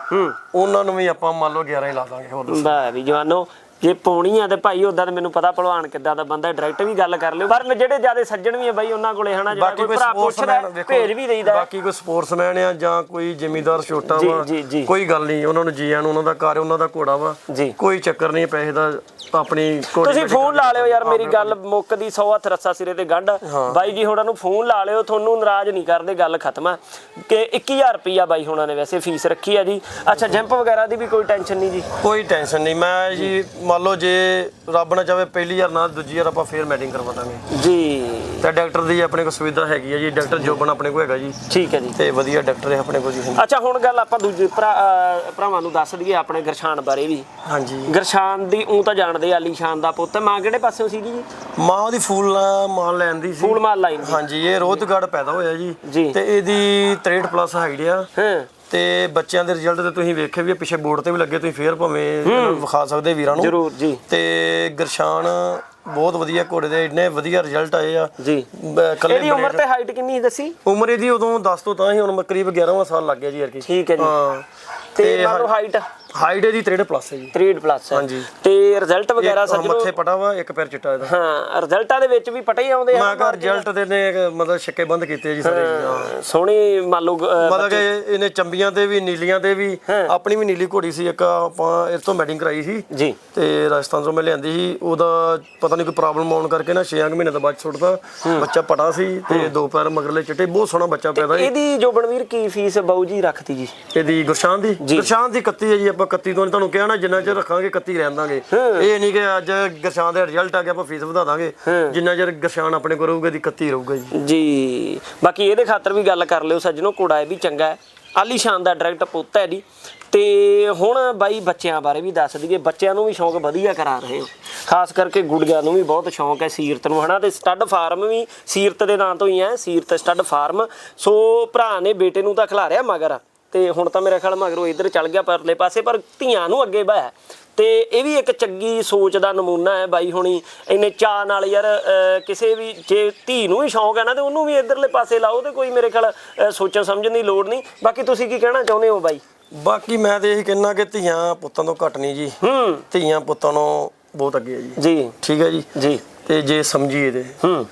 Speaker 2: ਉਹਨਾਂ ਨੂੰ ਵੀ ਆਪਾਂ ਮੰਨ ਲਓ 11 ਹੀ ਲਾ ਦਾਂਗੇ ਹੋਰ ਦੱਸੋ।
Speaker 1: ਵੀ ਜਵਾਨੋ ਜੇ ਪਾਉਣੀ ਆ ਤੇ ਭਾਈ ਉਦਾਂ ਤੇ ਮੈਨੂੰ ਪਤਾ ਭਲਵਾਨ ਕਿੱਦਾਂ ਦਾ ਬੰਦਾ ਡਾਇਰੈਕਟ ਵੀ ਗੱਲ ਕਰ ਲਿਓ ਪਰ ਜਿਹੜੇ ਜ਼ਿਆਦਾ ਸੱਜਣ ਵੀ ਆ ਬਾਈ ਉਹਨਾਂ ਕੋਲੇ ਹਨਾ ਜਿਹੜਾ ਕੋਈ ਭਰਾ ਪੁੱਛਦਾ ਭੇਜ ਵੀ ਦੇਈਦਾ।
Speaker 2: ਬਾਕੀ ਕੋਈ ਸਪੋਰਟਸਮੈਨ ਆ ਜਾਂ ਕੋਈ ਜ਼ਿਮੀਦਾਰ ਛੋਟਾ ਵਾ। ਕੋਈ ਗੱਲ ਨਹੀਂ ਉਹਨਾਂ ਨੂੰ ਜੀਆਂ ਨੂੰ ਉਹਨਾਂ ਦਾ ਘਰ ਉਹਨਾਂ ਦਾ ਘੋੜਾ ਵਾ। ਕੋਈ ਚੱਕਰ ਨਹੀਂ ਪੈਸੇ ਦਾ ਆਪਣੀ
Speaker 1: ਤੁਸੀਂ ਫੋਨ ਲਾ ਲਿਓ ਯਾਰ ਮੇਰੀ ਗੱਲ ਮੁੱਕਦੀ 100 ਹੱਥ ਰੱਸਾ ਸਿਰੇ ਤੇ ਗੰਢ ਬਾਈ ਜੀ ਹੋਣਾ ਨੂੰ ਫੋਨ ਲਾ ਲਿਓ ਤੁਹਾਨੂੰ ਨਾਰਾਜ਼ ਨਹੀਂ ਕਰਦੇ ਗੱਲ ਖਤਮ ਆ ਕਿ 21000 ਰੁਪਿਆ ਬਾਈ ਹੋਣਾ ਨੇ ਵੈਸੇ ਫੀਸ ਰੱਖੀ ਆ ਜੀ ਅੱਛਾ ਜੰਪ ਵਗੈਰਾ ਦੀ ਵੀ ਕੋਈ ਟੈਨਸ਼ਨ ਨਹੀਂ ਜੀ
Speaker 2: ਕੋਈ ਟੈਨਸ਼ਨ ਨਹੀਂ ਮੈਂ ਜੀ ਮੰਨ ਲਓ ਜੇ ਰੱਬ ਨਾ ਚਾਵੇ ਪਹਿਲੀ ਵਾਰ ਨਾ ਦੂਜੀ ਵਾਰ ਆਪਾਂ ਫੇਰ ਮੈਟਿੰਗ ਕਰਵਾ ਦਾਂਗੇ।
Speaker 1: ਜੀ।
Speaker 2: ਤੇ ਡਾਕਟਰ ਦੀ ਆਪਣੇ ਕੋਲ ਸੁਵਿਧਾ ਹੈਗੀ ਹੈ ਜੀ ਡਾਕਟਰ ਜੋਬਨ ਆਪਣੇ ਕੋਲ ਹੈਗਾ ਜੀ।
Speaker 1: ਠੀਕ ਹੈ ਜੀ।
Speaker 2: ਤੇ ਵਧੀਆ ਡਾਕਟਰ ਹੈ ਆਪਣੇ ਕੋਲ ਜੀ
Speaker 1: ਅੱਛਾ ਹੁਣ ਗੱਲ ਆਪਾਂ ਦੂਜੇ ਭਰਾ ਅਹ ਭਰਾਵਾਂ ਨੂੰ ਦੱਸ ਦਈਏ ਆਪਣੇ ਗਰਸ਼ਾਨ ਬਾਰੇ ਵੀ।
Speaker 2: ਹਾਂਜੀ।
Speaker 1: ਗਰਸ਼ਾਨ ਦੀ ਉਹ ਤਾਂ ਜਾਣਦੇ ਆ ਆਲੀਸ਼ਾਨ ਦਾ ਪੁੱਤ। ਮਾਂ ਕਿਹੜੇ ਪਾਸਿਓਂ ਸੀਗੀ ਜੀ?
Speaker 2: ਮਾਂ ਉਹਦੀ ਫੂਲ ਮਾਂ ਲੈਣ ਦੀ ਸੀ।
Speaker 1: ਫੂਲ ਮਾਲ ਲਾਈਨ ਦੀ।
Speaker 2: ਹਾਂਜੀ ਇਹ ਰੋਹਤਗੜ ਪੈਦਾ ਹੋਇਆ ਜੀ।
Speaker 1: ਜੀ।
Speaker 2: ਤੇ ਇਹਦੀ 63 ਪਲੱਸ ਹਾਈਟ ਆ।
Speaker 1: ਹਾਂ।
Speaker 2: ਤੇ ਬੱਚਿਆਂ ਦੇ ਰਿਜ਼ਲਟ ਤੇ ਤੁਸੀਂ ਵੇਖੇ ਵੀ ਪਿੱਛੇ ਬੋਰਡ ਤੇ ਵੀ ਲੱਗੇ ਤੁਸੀਂ ਫੇਰ ਭਾਵੇਂ ਵਿਖਾ ਸਕਦੇ ਵੀਰਾਂ ਨੂੰ।
Speaker 1: ਜ਼ਰੂਰ ਜੀ।
Speaker 2: ਤੇ ਗਰਸ਼ਾਨ ਬਹੁਤ ਵਧੀਆ ਘੋੜੇ ਦੇ ਇੰਨੇ ਵਧੀਆ ਰਿਜ਼ਲਟ ਆਏ ਆ।
Speaker 1: ਜੀ।
Speaker 2: ਕੱਲੇ
Speaker 1: ਇਹਦੀ ਉਮਰ ਤੇ ਹਾਈਟ ਕਿੰਨੀ ਦੱਸੀ?
Speaker 2: ਉਮਰ ਇਹਦੀ ਉਦੋਂ 10 ਤੋਂ ਤਾਂ ਹੀ ਹੁਣ ਕਰੀਬ 11ਵਾਂ ਸਾਲ ਲੱਗ ਗਿਆ ਜੀ ਯਾਰ ਕੀ
Speaker 1: ਠੀਕ ਹੈ ਜੀ।
Speaker 2: ਹਾਂ।
Speaker 1: ਤੇ ਲਓ ਹਾਈਟ
Speaker 2: ਹਾਈਟ ਇਹਦੀ 63 ਪਲੱਸ ਹੈ ਜੀ।
Speaker 1: 3 ਪਲੱਸ ਹੈ।
Speaker 2: ਹਾਂਜੀ।
Speaker 1: ਤੇ ਰਿਜ਼ਲਟ ਵਗੈਰਾ ਸੱਜਣੋ
Speaker 2: ਮੱਥੇ ਪਟਾ ਵਾ ਇੱਕ ਪੈਰ ਚਿੱਟਾ ਇਹਦਾ।
Speaker 1: ਹਾਂ ਰਿਜ਼ਲਟਾਂ ਦੇ ਵਿੱਚ ਵੀ ਪਟੇ ਆਉਂਦੇ ਆ।
Speaker 2: ਮੈਂ ਕਿਹਾ ਰਿਜ਼ਲਟ ਦੇ ਨੇ ਮਤਲਬ ਛੱਕੇ ਬੰਦ ਕੀਤੇ ਜੀ ਸਾਰੇ।
Speaker 1: ਸੋਹਣੀ ਮੰਨ ਲਓ
Speaker 2: ਮਤਲਬ ਕਿ ਇਹਨੇ ਚੰਬੀਆਂ ਤੇ ਵੀ ਨੀਲੀਆਂ ਤੇ ਵੀ ਆਪਣੀ ਵੀ ਨੀਲੀ ਘੋੜੀ ਸੀ ਇੱਕ ਆਪਾਂ ਇਹ ਤੋਂ ਮੈਡਿੰਗ ਕਰਾਈ ਸੀ।
Speaker 1: ਜੀ।
Speaker 2: ਤੇ ਰਾਜਸਥਾਨ ਤੋਂ ਮੈਂ ਲਿਆਂਦੀ ਸੀ ਉਹਦਾ ਪਤਾ ਨਹੀਂ ਕੋਈ ਪ੍ਰੋਬਲਮ ਆਉਣ ਕਰਕੇ ਨਾ 6 ਮਹੀਨੇ ਤੋਂ ਬਾਅਦ ਛੁੱਟਦਾ ਬੱਚਾ ਪੜਾ ਸੀ ਤੇ ਦੋ ਪੈਰ ਮਗਰਲੇ ਚਿੱਟੇ ਬਹੁਤ ਸੋਹਣਾ ਬੱਚਾ ਪੈਦਾ
Speaker 1: ਇਹਦੀ ਜੋ ਬਨਵੀਰ ਕੀ ਫੀਸ ਬਾਊ ਜੀ ਰੱਖਤੀ ਜੀ?
Speaker 2: ਇਹਦੀ ਗੁਰਸ਼ਾਨ ਦੀ? ਗੁਰਸ਼ਾਨ ਦੀ 31 ਹੈ ਜੀ ਆਪਾਂ 31 ਤੋਂ ਤੁਹਾਨੂੰ ਕਿਹਾ ਨਾ ਜਿੰਨਾ ਚਿਰ ਰੱਖਾਂਗੇ 31 ਰਹਿਣ ਦਾਂਗੇ। ਇਹ ਨਹੀਂ ਕਿ ਅੱਜ ਗੁਰਸ਼ਾਨ ਦਾ ਰਿਜ਼ਲਟ ਆ ਗਿਆ ਆਪਾਂ ਫੀਸ ਵਧਾ ਦਾਂਗੇ। ਜਿੰਨਾ ਚਿਰ ਗੁਰਸ਼ਾਨ ਆਪਣੇ ਕੋਲ ਰਹੂਗਾ ਦੀ 31 ਰਹੂਗਾ ਜੀ।
Speaker 1: ਜੀ। ਬਾਕੀ ਇਹਦੇ ਖਾਤਰ ਵੀ ਗੱਲ ਕਰ ਲਿਓ ਸੱਜਣੋ ਘੋੜਾ ਇਹ ਵੀ ਚੰਗਾ ਹੈ। ਆਲੀਸ਼ਾਨ ਦਾ ਡਾਇਰੈਕਟ ਪੁੱਤ ਹੈ ਜੀ। ਤੇ ਹੁਣ ਬਾਈ ਬੱਚਿਆਂ ਬਾਰੇ ਵੀ ਦੱਸ ਦਈਏ ਬੱਚਿਆਂ ਨੂੰ ਵੀ ਸ਼ੌਂਕ ਵਧੀਆ ਕਰਾ ਰਹੇ ਹੋ। ਖਾਸ ਕਰਕੇ ਗੁੜੀਆਂ ਨੂੰ ਵੀ ਬਹੁਤ ਸ਼ੌਂਕ ਹੈ ਸੀਰਤ ਨੂੰ ਹਨਾ? ਤੇ ਸਟੱਡ ਫਾਰਮ ਵੀ ਸੀਰਤ ਦੇ ਨਾਂ ਤੋਂ ਹੀ ਹੈ ਸੀਰਤ ਸਟੱਡ ਫਾਰਮ ਸੋ ਭਰਾ ਨੇ ਬੇਟੇ ਨੂੰ ਤਾਂ ਖਿਲਾ ਰਿਹਾ ਮਗਰ। ਤੇ ਹੁਣ ਤਾਂ ਮੇਰੇ ਖਿਆਲ ਮਗਰੋਂ ਇੱਧਰ ਚੱਲ ਗਿਆ ਪਰਲੇ ਪਾਸੇ ਪਰ ਧੀਆਂ ਨੂੰ ਅੱਗੇ ਬਾਇਆ ਤੇ ਇਹ ਵੀ ਇੱਕ ਚੰਗੀ ਸੋਚ ਦਾ ਨਮੂਨਾ ਹੈ ਬਾਈ ਹੁਣੀ। ਇੰਨੇ ਚਾਹ ਨਾਲ ਯਾਰ ਕਿਸੇ ਵੀ ਜੇ ਧੀ ਨੂੰ ਵੀ ਸ਼ੌਂਕ ਹੈ ਨਾ ਤੇ ਉਹਨੂੰ ਵੀ ਇਧਰਲੇ ਪਾਸੇ ਲਾਓ ਤੇ ਕੋਈ ਮੇਰੇ ਖਿਆਲ ਸੋਚਣ ਸਮਝਣ ਦੀ ਲੋੜ ਨਹੀਂ। ਬਾਕੀ ਤੁਸੀਂ ਕੀ ਕਹਿਣਾ ਚਾਹੁੰਦੇ ਹੋ ਬਾਈ?
Speaker 2: ਬਾਕੀ ਮੈਂ ਤੇ ਇਹ ਕਹਿਣਾ ਕਿ ਧੀਆਂ ਪੁੱਤਾਂ ਤੋਂ ਘੱਟ ਨਹੀਂ ਜੀ।
Speaker 1: ਹੂੰ।
Speaker 2: ਧੀਆਂ ਪੁੱਤਾਂ ਨੂੰ ਬਹੁਤ ਅੱਗੇ ਹੈ ਜੀ।
Speaker 1: ਜੀ।
Speaker 2: ਠੀਕ ਹੈ ਜੀ?
Speaker 1: ਜੀ।
Speaker 2: ਤੇ ਜੇ ਸਮਝੀਏ ਤੇ।
Speaker 1: ਹੂੰ।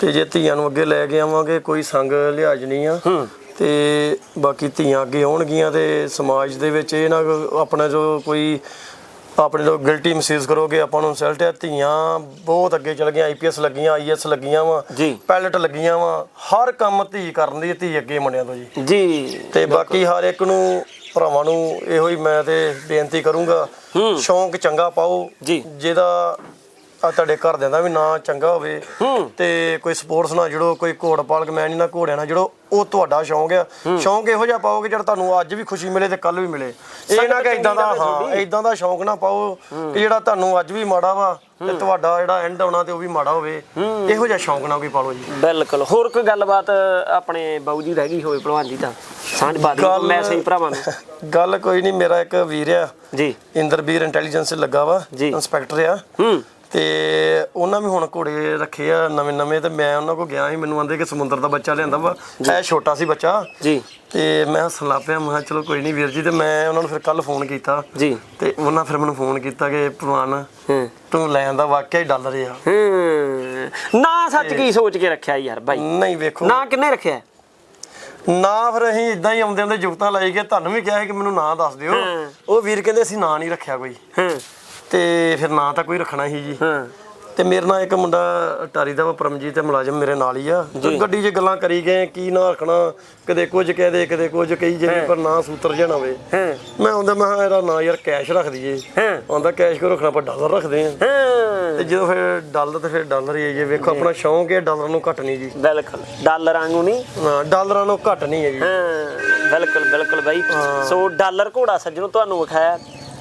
Speaker 2: ਤੇ ਜੇ ਧੀਆਂ ਨੂੰ ਅੱਗੇ ਲੈ ਕੇ ਆਵਾਂਗੇ ਕੋਈ ਸੰਗ ਲਿਹਾਜ਼ ਨਹੀਂ ਆ।
Speaker 1: ਹੂੰ।
Speaker 2: ਤੇ ਬਾਕੀ ਧੀਆਂ ਅੱਗੇ ਆਉਣਗੀਆਂ ਤੇ ਸਮਾਜ ਦੇ ਵਿੱਚ ਇਹ ਨਾ ਆਪਣਾ ਜੋ ਕੋਈ ਆਪਣੇ ਲੋਕ ਗਿਲਟੀ ਮਹਿਸੂਸ ਕਰੋਗੇ ਆਪਾਂ ਨੂੰ ਇਨਸਲਟ ਹੈ ਧੀਆਂ ਬਹੁਤ ਅੱਗੇ ਚਲ ਗਈਆਂ ਆਈਪੀਐਸ ਲੱਗੀਆਂ ਆਈਐਸ ਲੱਗੀਆਂ ਵਾ ਪਾਇਲਟ ਲੱਗੀਆਂ ਵਾ। ਹਰ ਕੰਮ ਧੀ ਕਰਨ ਦੀ ਧੀ ਅੱਗੇ ਮੁੰਡਿਆਂ ਤੋਂ ਜੀ।
Speaker 1: ਜੀ
Speaker 2: ਤੇ ਬਾਕੀ ਹਰ ਇੱਕ ਨੂੰ ਭਰਾਵਾਂ ਨੂੰ ਇਹੋ ਹੀ ਮੈਂ ਤੇ ਬੇਨਤੀ ਕਰੂੰਗਾ ਸ਼ੌਂਕ ਚੰਗਾ ਪਾਓ। ਜਿਹਦਾ ਆ ਤੁਹਾਡੇ ਘਰਦਿਆਂ ਦਾ ਵੀ ਨਾਂ ਚੰਗਾ ਹੋਵੇ। ਤੇ ਕੋਈ ਸਪੋਰਟਸ ਨਾਲ ਜੁੜੋ ਕੋਈ ਘੋੜ ਪਾਲਕ ਮੈਂ ਨਹੀਂ ਨਾ ਘੋੜਿਆਂ ਨਾਲ ਜੁੜੋ ਉਹ ਤੁਹਾਡਾ ਸ਼ੌਂਕ ਆ। ਸ਼ੌਂਕ ਇਹੋ ਜਿਹਾ ਪਾਓ ਕਿ ਜਿਹੜਾ ਤੁਹਾਨੂੰ ਅੱਜ ਵੀ ਖੁਸ਼ੀ ਮਿਲੇ ਤੇ ਕੱਲ ਵੀ ਮਿਲੇ। ਇਹ ਨਾ ਕਿ ਇਦਾਂ ਦਾ ਹਾਂ ਇਦਾਂ ਦਾ ਸ਼ੌਂਕ ਨਾ ਪਾਓ ਕਿ ਜਿਹੜਾ ਤੁਹਾਨੂੰ ਅੱਜ ਵੀ ਮਾੜਾ ਵਾ ਤੇ ਤੁਹਾਡਾ ਜਿਹੜਾ ਐਂਡ ਆਉਣਾ ਤੇ ਉਹ ਵੀ ਮਾੜਾ ਹੋਵੇ। ਇਹੋ ਜਿਹਾ ਸ਼ੌਂਕ ਨਾ ਕੋਈ ਪਾਲੋ ਜੀ।
Speaker 1: ਬਿਲਕੁਲ। ਹੋਰ ਕੋਈ ਗੱਲਬਾਤ ਆਪਣੇ ਬਾਊ ਜੀ ਰਹਿ ਗਈ ਹੋਵੇ ਭਲਵਾਨ ਜੀ ਤਾਂ? ਸਾਂਝ ਪਾ ਦਿਓ ਮੈਂ ਸਹੀ ਭਰਾਵਾਂ ਨੂੰ।
Speaker 2: ਗੱਲ ਕੋਈ ਨਹੀਂ ਮੇਰਾ ਇੱਕ ਵੀਰ ਆ।
Speaker 1: ਜੀ।
Speaker 2: ਇੰਦਰਬੀਰ ਇੰਟੈਲੀਜੈਂਸ ਲੱਗਾ ਵਾ
Speaker 1: ਜੀ।
Speaker 2: ਇੰਸਪੈਕਟਰ ਆ।
Speaker 1: ਹੂੰ।
Speaker 2: ਤੇ ਉਹਨਾਂ ਵੀ ਹੁਣ ਘੋੜੇ ਰੱਖੇ ਆ ਨਵੇਂ ਨਵੇਂ ਤੇ ਮੈਂ ਉਹਨਾਂ ਕੋਲ ਗਿਆ ਸੀ ਮੈਨੂੰ ਆਂਦੇ ਕਿ ਸਮੁੰਦਰ ਦਾ ਬੱਚਾ ਲਿਆਂਦਾ ਵਾ। ਇਹ ਛੋਟਾ ਸੀ ਬੱਚਾ।
Speaker 1: ਜੀ।
Speaker 2: ਤੇ ਮੈਂ ਹੱਸਣ ਲੱਗ ਪਿਆ ਮੈਂ ਚਲੋ ਕੋਈ ਨਹੀਂ ਵੀਰ ਜੀ ਤੇ ਮੈਂ ਉਹਨਾਂ ਨੂੰ ਫਿਰ ਕੱਲ ਫੋਨ ਕੀਤਾ।
Speaker 1: ਜੀ।
Speaker 2: ਤੇ ਉਹਨਾਂ ਫਿਰ ਮੈਨੂੰ ਫੋਨ ਕੀਤਾ ਕਿ
Speaker 1: ਹੂੰ।
Speaker 2: ਤੂੰ ਲੈ ਆਂਦਾ ਵਾਕਿਆ ਹੀ ਡਾਲਰ ਆ
Speaker 1: ਹੂੰ। ਨਾ ਸੱਚ ਕੀ ਸੋਚ ਕੇ ਰੱਖਿਆ ਯਾਰ ਬਾਈ।
Speaker 2: ਨਹੀਂ ਵੇਖੋ।
Speaker 1: ਨਾ ਕਿੰਨੇ ਰੱਖਿਆ?
Speaker 2: ਨਾ ਫਿਰ ਅਸੀਂ ਇਦਾਂ ਹੀ ਆਉਂਦੇ ਆਉਂਦੇ ਜੁਗਤਾਂ ਲਾਈ ਗਏ ਤੁਹਾਨੂੰ ਵੀ ਕਿਹਾ ਕਿ ਮੈਨੂੰ ਨਾਂ ਦੱਸ ਦਿਓ। ਉਹ ਵੀਰ ਕਹਿੰਦੇ ਅਸੀਂ ਨਾਂ ਨਹੀਂ ਰੱਖਿਆ ਕੋਈ।
Speaker 1: ਹੂੰ।
Speaker 2: ਤੇ ਫਿਰ ਨਾਂ ਤਾਂ ਕੋਈ ਰੱਖਣਾ ਸੀ ਜੀ।
Speaker 1: ਹੂੰ।
Speaker 2: ਤੇ ਮੇਰੇ ਨਾਲ ਇੱਕ ਮੁੰਡਾ ਟਾਰੀ ਦਾ ਵਾ ਪਰਮਜੀਤ ਤੇ ਮੁਲਾਜ਼ਮ ਮੇਰੇ ਨਾਲ ਹੀ ਆ। ਗੱਡੀ 'ਚ ਗੱਲਾਂ ਕਰੀ ਗਏ ਕੀ ਨਾ ਰੱਖਣਾ ਕਦੇ ਕੁਝ ਕਹਦੇ ਕਦੇ ਕੁਝ ਕਹੀ ਜੇ ਪਰ ਨਾ ਸੂਤਰ ਜਣਾ ਹੋਵੇ।
Speaker 1: ਹਾਂ।
Speaker 2: ਮੈਂ ਆਉਂਦਾ ਮੈਂ ਕਿਹਾ ਇਹਦਾ ਨਾਂ ਯਾਰ ਕੈਸ਼ ਰੱਖ ਦਈਏ।
Speaker 1: ਹਾਂ।
Speaker 2: ਆਉਂਦਾ ਕੈਸ਼ ਕਿਉਂ ਰੱਖਣਾ ਆਪਾਂ ਡਾਲਰ ਰੱਖਦੇ ਆ
Speaker 1: ਹਾਂ।
Speaker 2: ਤੇ ਜਦੋਂ ਫਿਰ ਡਾਲਰ ਤੇ ਫਿਰ ਡਾਲਰ ਹੀ ਹੈ ਜੀ। ਵੇਖੋ ਆਪਣਾ ਸ਼ੌਂਕ ਹੈ ਡਾਲਰ ਨੂੰ ਘੱਟ ਨਹੀਂ ਜੀ।
Speaker 1: ਬਿਲਕੁਲ। ਡਾਲਰ ਵਾਂਗੂ ਨਹੀਂ।
Speaker 2: ਹਾਂ ਡਾਲਰਾਂ ਨੂੰ ਘੱਟ ਨਹੀਂ ਹੈ ਜੀ।
Speaker 1: ਹਾਂ। ਬਿਲਕੁਲ ਬਿਲਕੁਲ ਬਾਈ। ਸੋ ਡਾਲਰ ਘੋੜਾ ਸੱਜਣੋ ਤੁਹਾਨੂੰ ਵਿਖਾਇਆ।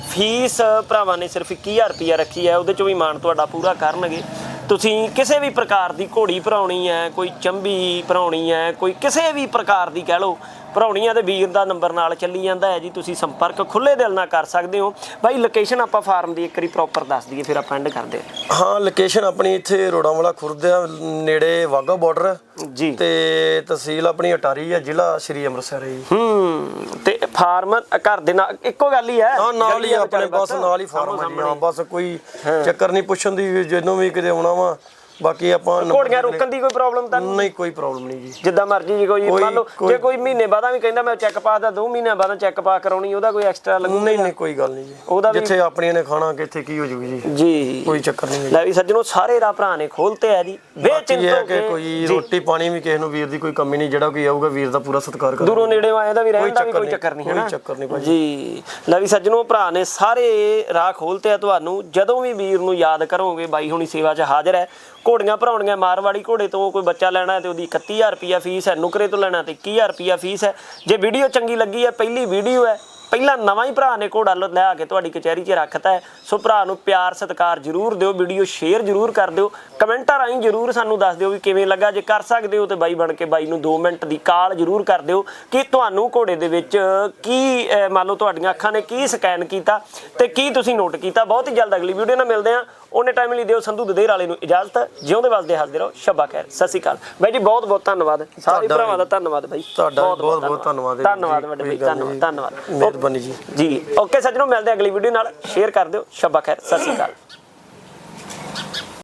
Speaker 1: ਫੀਸ ਭਰਾਵਾਂ ਨੇ ਸਿਰਫ 21000 ਰੁਪਿਆ ਰੱਖੀ ਹੈ ਉਹਦੇ ਚੋਂ ਵੀ ਮਾਣ ਤੁਹਾਡਾ ਪੂਰਾ ਕਰਨਗੇ। ਤੁਸੀਂ ਕਿਸੇ ਵੀ ਪ੍ਰਕਾਰ ਦੀ ਘੋੜੀ ਭਰਾਉਣੀ ਹੈ ਕੋਈ ਚੰਬੀ ਭਰਾਉਣੀ ਹੈ ਕੋਈ ਕਿਸੇ ਵੀ ਪ੍ਰਕਾਰ ਦੀ ਕਹਿ ਲਓ ਭਰਾਉਣੀ ਹੈ ਤੇ ਵੀਰ ਦਾ ਨੰਬਰ ਨਾਲ ਚੱਲੀ ਜਾਂਦਾ ਹੈ ਜੀ ਤੁਸੀਂ ਸੰਪਰਕ ਖੁੱਲੇ ਦਿਲ ਨਾਲ ਕਰ ਸਕਦੇ ਹੋ। ਬਾਈ ਲੋਕੇਸ਼ਨ ਆਪਾਂ ਫਾਰਮ ਦੀ ਇੱਕ ਵਾਰੀ ਪ੍ਰੋਪਰ ਦੱਸ ਦਈਏ ਫਿਰ ਆਪਾਂ ਐਂਡ ਕਰਦੇ ਹਾਂ।
Speaker 2: ਹਾਂ ਲੋਕੇਸ਼ਨ ਆਪਣੀ ਇੱਥੇ ਰੋੜਾਂ ਵਾਲਾ ਖੁਰਦ ਆ ਨੇੜੇ ਵਾਗਾ ਬਾਰਡਰ
Speaker 1: ਜੀ।
Speaker 2: ਤੇ ਤਹਿਸੀਲ ਆਪਣੀ ਅਟਾਰੀ ਆ ਜ਼ਿਲ੍ਹਾ ਸ਼੍ਰੀ ਅੰਮ੍ਰਿਤਸਰ ਹੈ ਜੀ।
Speaker 1: ਹੂੰ ਤੇ ਫਾਰਮ ਘਰ ਦੇ ਨਾਲ ਇੱਕੋ ਗੱਲ ਹੀ ਹੈ।
Speaker 2: ਹਾਂ ਨਾਲ ਹੀ ਆਪਣੇ ਬਸ ਨਾਲ ਹੀ ਫਾਰਮ ਹੈ ਜੀ ਹਾਂ। ਬਸ ਕੋਈ ਚੱਕਰ ਨਹੀਂ ਪੁੱਛਣ ਦੀ ਜਦੋਂ ਵੀ ਕਿਤੇ ਆਉਣਾ ਵਾ ਬਾਕੀ ਆਪਾਂ
Speaker 1: ਘੋੜੀਆਂ ਰੋਕਣ ਦੀ ਕੋਈ ਪ੍ਰੋਬਲਮ ਤਾਂ
Speaker 2: ਨਹੀਂ? ਕੋਈ ਪ੍ਰੋਬਲਮ ਨਹੀਂ ਜੀ।
Speaker 1: ਜਿੱਦਾਂ ਮਰਜ਼ੀ ਜੀ ਕੋਈ
Speaker 2: ਕੋਈ-
Speaker 1: ਮੰਨ ਲਓ
Speaker 2: ਕੋਈ-
Speaker 1: ਜੇ ਕੋਈ ਮਹੀਨੇ ਬਾਅਦ ਵੀ ਕਹਿੰਦਾ ਮੈਂ ਚੈੱਕ ਪਾ ਦਾ 2 ਮਹੀਨਿਆਂ ਬਾਅਦ ਚੈੱਕ ਪਾ ਕਰਾਉਣੀ ਉਹਦਾ ਕੋਈ ਐਕਸਟਰਾ ਲੱਗੂ
Speaker 2: ਨਹੀਂ ਨਹੀਂ ਕੋਈ ਗੱਲ ਨਹੀਂ ਜੀ।
Speaker 1: ਉਹਦਾ ਵੀ-
Speaker 2: ਜਿੱਥੇ ਆਪਣੀਆਂ ਨੇ ਖਾਣਾ ਕਿੱਥੇ ਕੀ ਹੋ ਜੂਗੀ ਜੀ।
Speaker 1: ਜੀ।
Speaker 2: ਕੋਈ ਚੱਕਰ ਨਹੀਂ
Speaker 1: ਲੈ ਵੀ ਸੱਜਣੋ ਸਾਰੇ ਰਾ ਭਰਾ ਨੇ ਖੋਲਤੇ ਆ ਜੀ। ਬੇਚਿੰਤੋ
Speaker 2: ਕਿ ਕੋਈ ਰੋਟੀ ਪਾਣੀ ਵੀ ਕਿਸੇ ਨੂੰ ਵੀਰ ਦੀ ਕੋਈ ਕਮੀ ਨਹੀਂ ਜਿਹੜਾ ਕੋਈ ਆਊਗਾ ਵੀਰ ਦਾ ਪੂਰਾ ਸਤਿਕਾਰ ਕਰ
Speaker 1: ਦੂਰੋਂ ਨੇੜੇ ਆਏ ਦਾ ਵੀ ਰਹਿਣ ਦਾ ਵੀ
Speaker 2: ਚੱਕਰ
Speaker 1: ਕੋਈ
Speaker 2: ਨਹੀਂ,
Speaker 1: ਚੱਕਰ ਨਹੀਂ
Speaker 2: ਕੋਈ
Speaker 1: ਹੈ
Speaker 2: ਚੱਕਰ ਨਹੀਂ ਭਾਜੀ।
Speaker 1: ਜੀ। ਲੈ ਵੀ ਸੱਜਣੋ ਭਰਾ ਨੇ ਸਾਰੇ ਰਾਹ ਖੋਲਤੇ ਆ ਤੁਹਾਨੂੰ। ਜਦੋਂ ਵੀ ਵੀਰ ਨੂੰ ਯਾਦ ਕਰੋਗੇ ਬਾਈ ਹੁਣੀ ਸੇਵਾ 'ਚ ਹਾਜ਼ਰ ਹੈ ਘੋੜੀਆਂ ਭਰਾਉਣੀਆਂ ਮਾਰਵਾੜੀ ਘੋੜੇ ਤੋਂ ਕੋਈ ਬੱਚਾ ਲੈਣਾ ਹੈ ਤੇ ਉਹਦੀ 31000 ਰੁਪਿਆ ਫੀਸ ਹੈ, ਨੁਕਰੇ ਤੋਂ ਲੈਣਾ ਤੇ 21000 ਰੁਪਿਆ ਫੀਸ ਹੈ। ਜੇ ਵੀਡੀਓ ਚੰਗੀ ਲੱਗੀ ਹੈ, ਪਹਿਲੀ ਵੀਡੀਓ ਹੈ, ਪਹਿਲਾਂ ਨਵਾਂ ਹੀ ਭਰਾ ਨੇ ਘੋੜਾ ਲ- ਲਿਆ ਕੇ ਤੁਹਾਡੀ ਕਚਹਿਰੀ 'ਚ ਰੱਖਤਾ ਹੈ। ਸੋ ਭਰਾ ਨੂੰ ਪਿਆਰ, ਸਤਿਕਾਰ ਜਰੂਰ ਦਿਓ, ਵੀਡੀਓ ਸ਼ੇਅਰ ਜਰੂਰ ਕਰ ਦਿਓ। ਕਮੈਂਟਾਂ ਰਾਹੀਂ ਜਰੂਰ ਸਾਨੂੰ ਦੱਸ ਦਿਓ ਵੀ ਕਿਵੇਂ ਲੱਗਾ। ਜੇ ਕਰ ਸਕਦੇ ਹੋ ਤੇ ਬਾਈ ਬਣ ਕੇ ਬਾਈ ਨੂੰ 2 ਮਿੰਟ ਦੀ ਕਾਲ ਜਰੂਰ ਕਰ ਦਿਓ ਕਿ ਤੁਹਾਨੂੰ ਘੋੜੇ ਦੇ ਵਿੱਚ ਕੀ ਮੰਨ ਲਓ ਤੁਹਾਡੀਆਂ ਅੱਖਾਂ ਨੇ ਕੀ ਸਕੈਨ ਕੀਤਾ ਤੇ ਕੀ ਤੁਸੀਂ ਨੋਟ ਕੀਤਾ। ਬਹੁਤ ਹੀ ਜਲਦ ਅਗਲੀ ਵੀਡੀਓ ਨਾਲ ਮਿਲਦੇ ਹਾਂ। ਉਹਨੇ ਟਾਈਮ ਲਈ ਦਿਓ ਸੰਧੂ ਦਦੇਰ ਵਾਲੇ ਨੂੰ ਇਜਾਜ਼ਤ। ਜਿਉਂਦੇ ਵਸਦੇ ਹੱਸਦੇ ਰਹੋ। ਸ਼ੱਬਾ ਖੈਰ। ਸਤਿ ਸ਼੍ਰੀ ਅਕਾਲ। ਬਾਈ ਜੀ ਬਹੁਤ ਬਹੁਤ ਧੰਨਵਾਦ। ਸਾਰੇ ਭਰਾਵਾਂ ਦਾ ਧੰਨਵਾਦ ਬਾਈ।
Speaker 2: ਤੁਹਾਡਾ ਬਹੁਤ ਬਹੁਤ ਧੰਨਵਾਦ।
Speaker 1: ਧੰਨਵਾਦ ਵੱਡੇ ਬਾਈ ਧੰਨਵਾਦ। ਧੰਨਵਾਦ।
Speaker 2: ਮਿਹਰਬਾਨੀ ਜੀ।
Speaker 1: ਜੀ। ਓਕੇ ਸੱਜਣੋ ਮਿਲਦੇ ਅਗਲੀ ਵੀਡੀਓ ਨਾਲ। ਸ਼ੇਅਰ ਕਰ ਦਿਓ। ਸ਼ੱਬਾ ਖੈਰ। ਸਤਿ ਸ਼੍ਰੀ ਅਕਾਲ।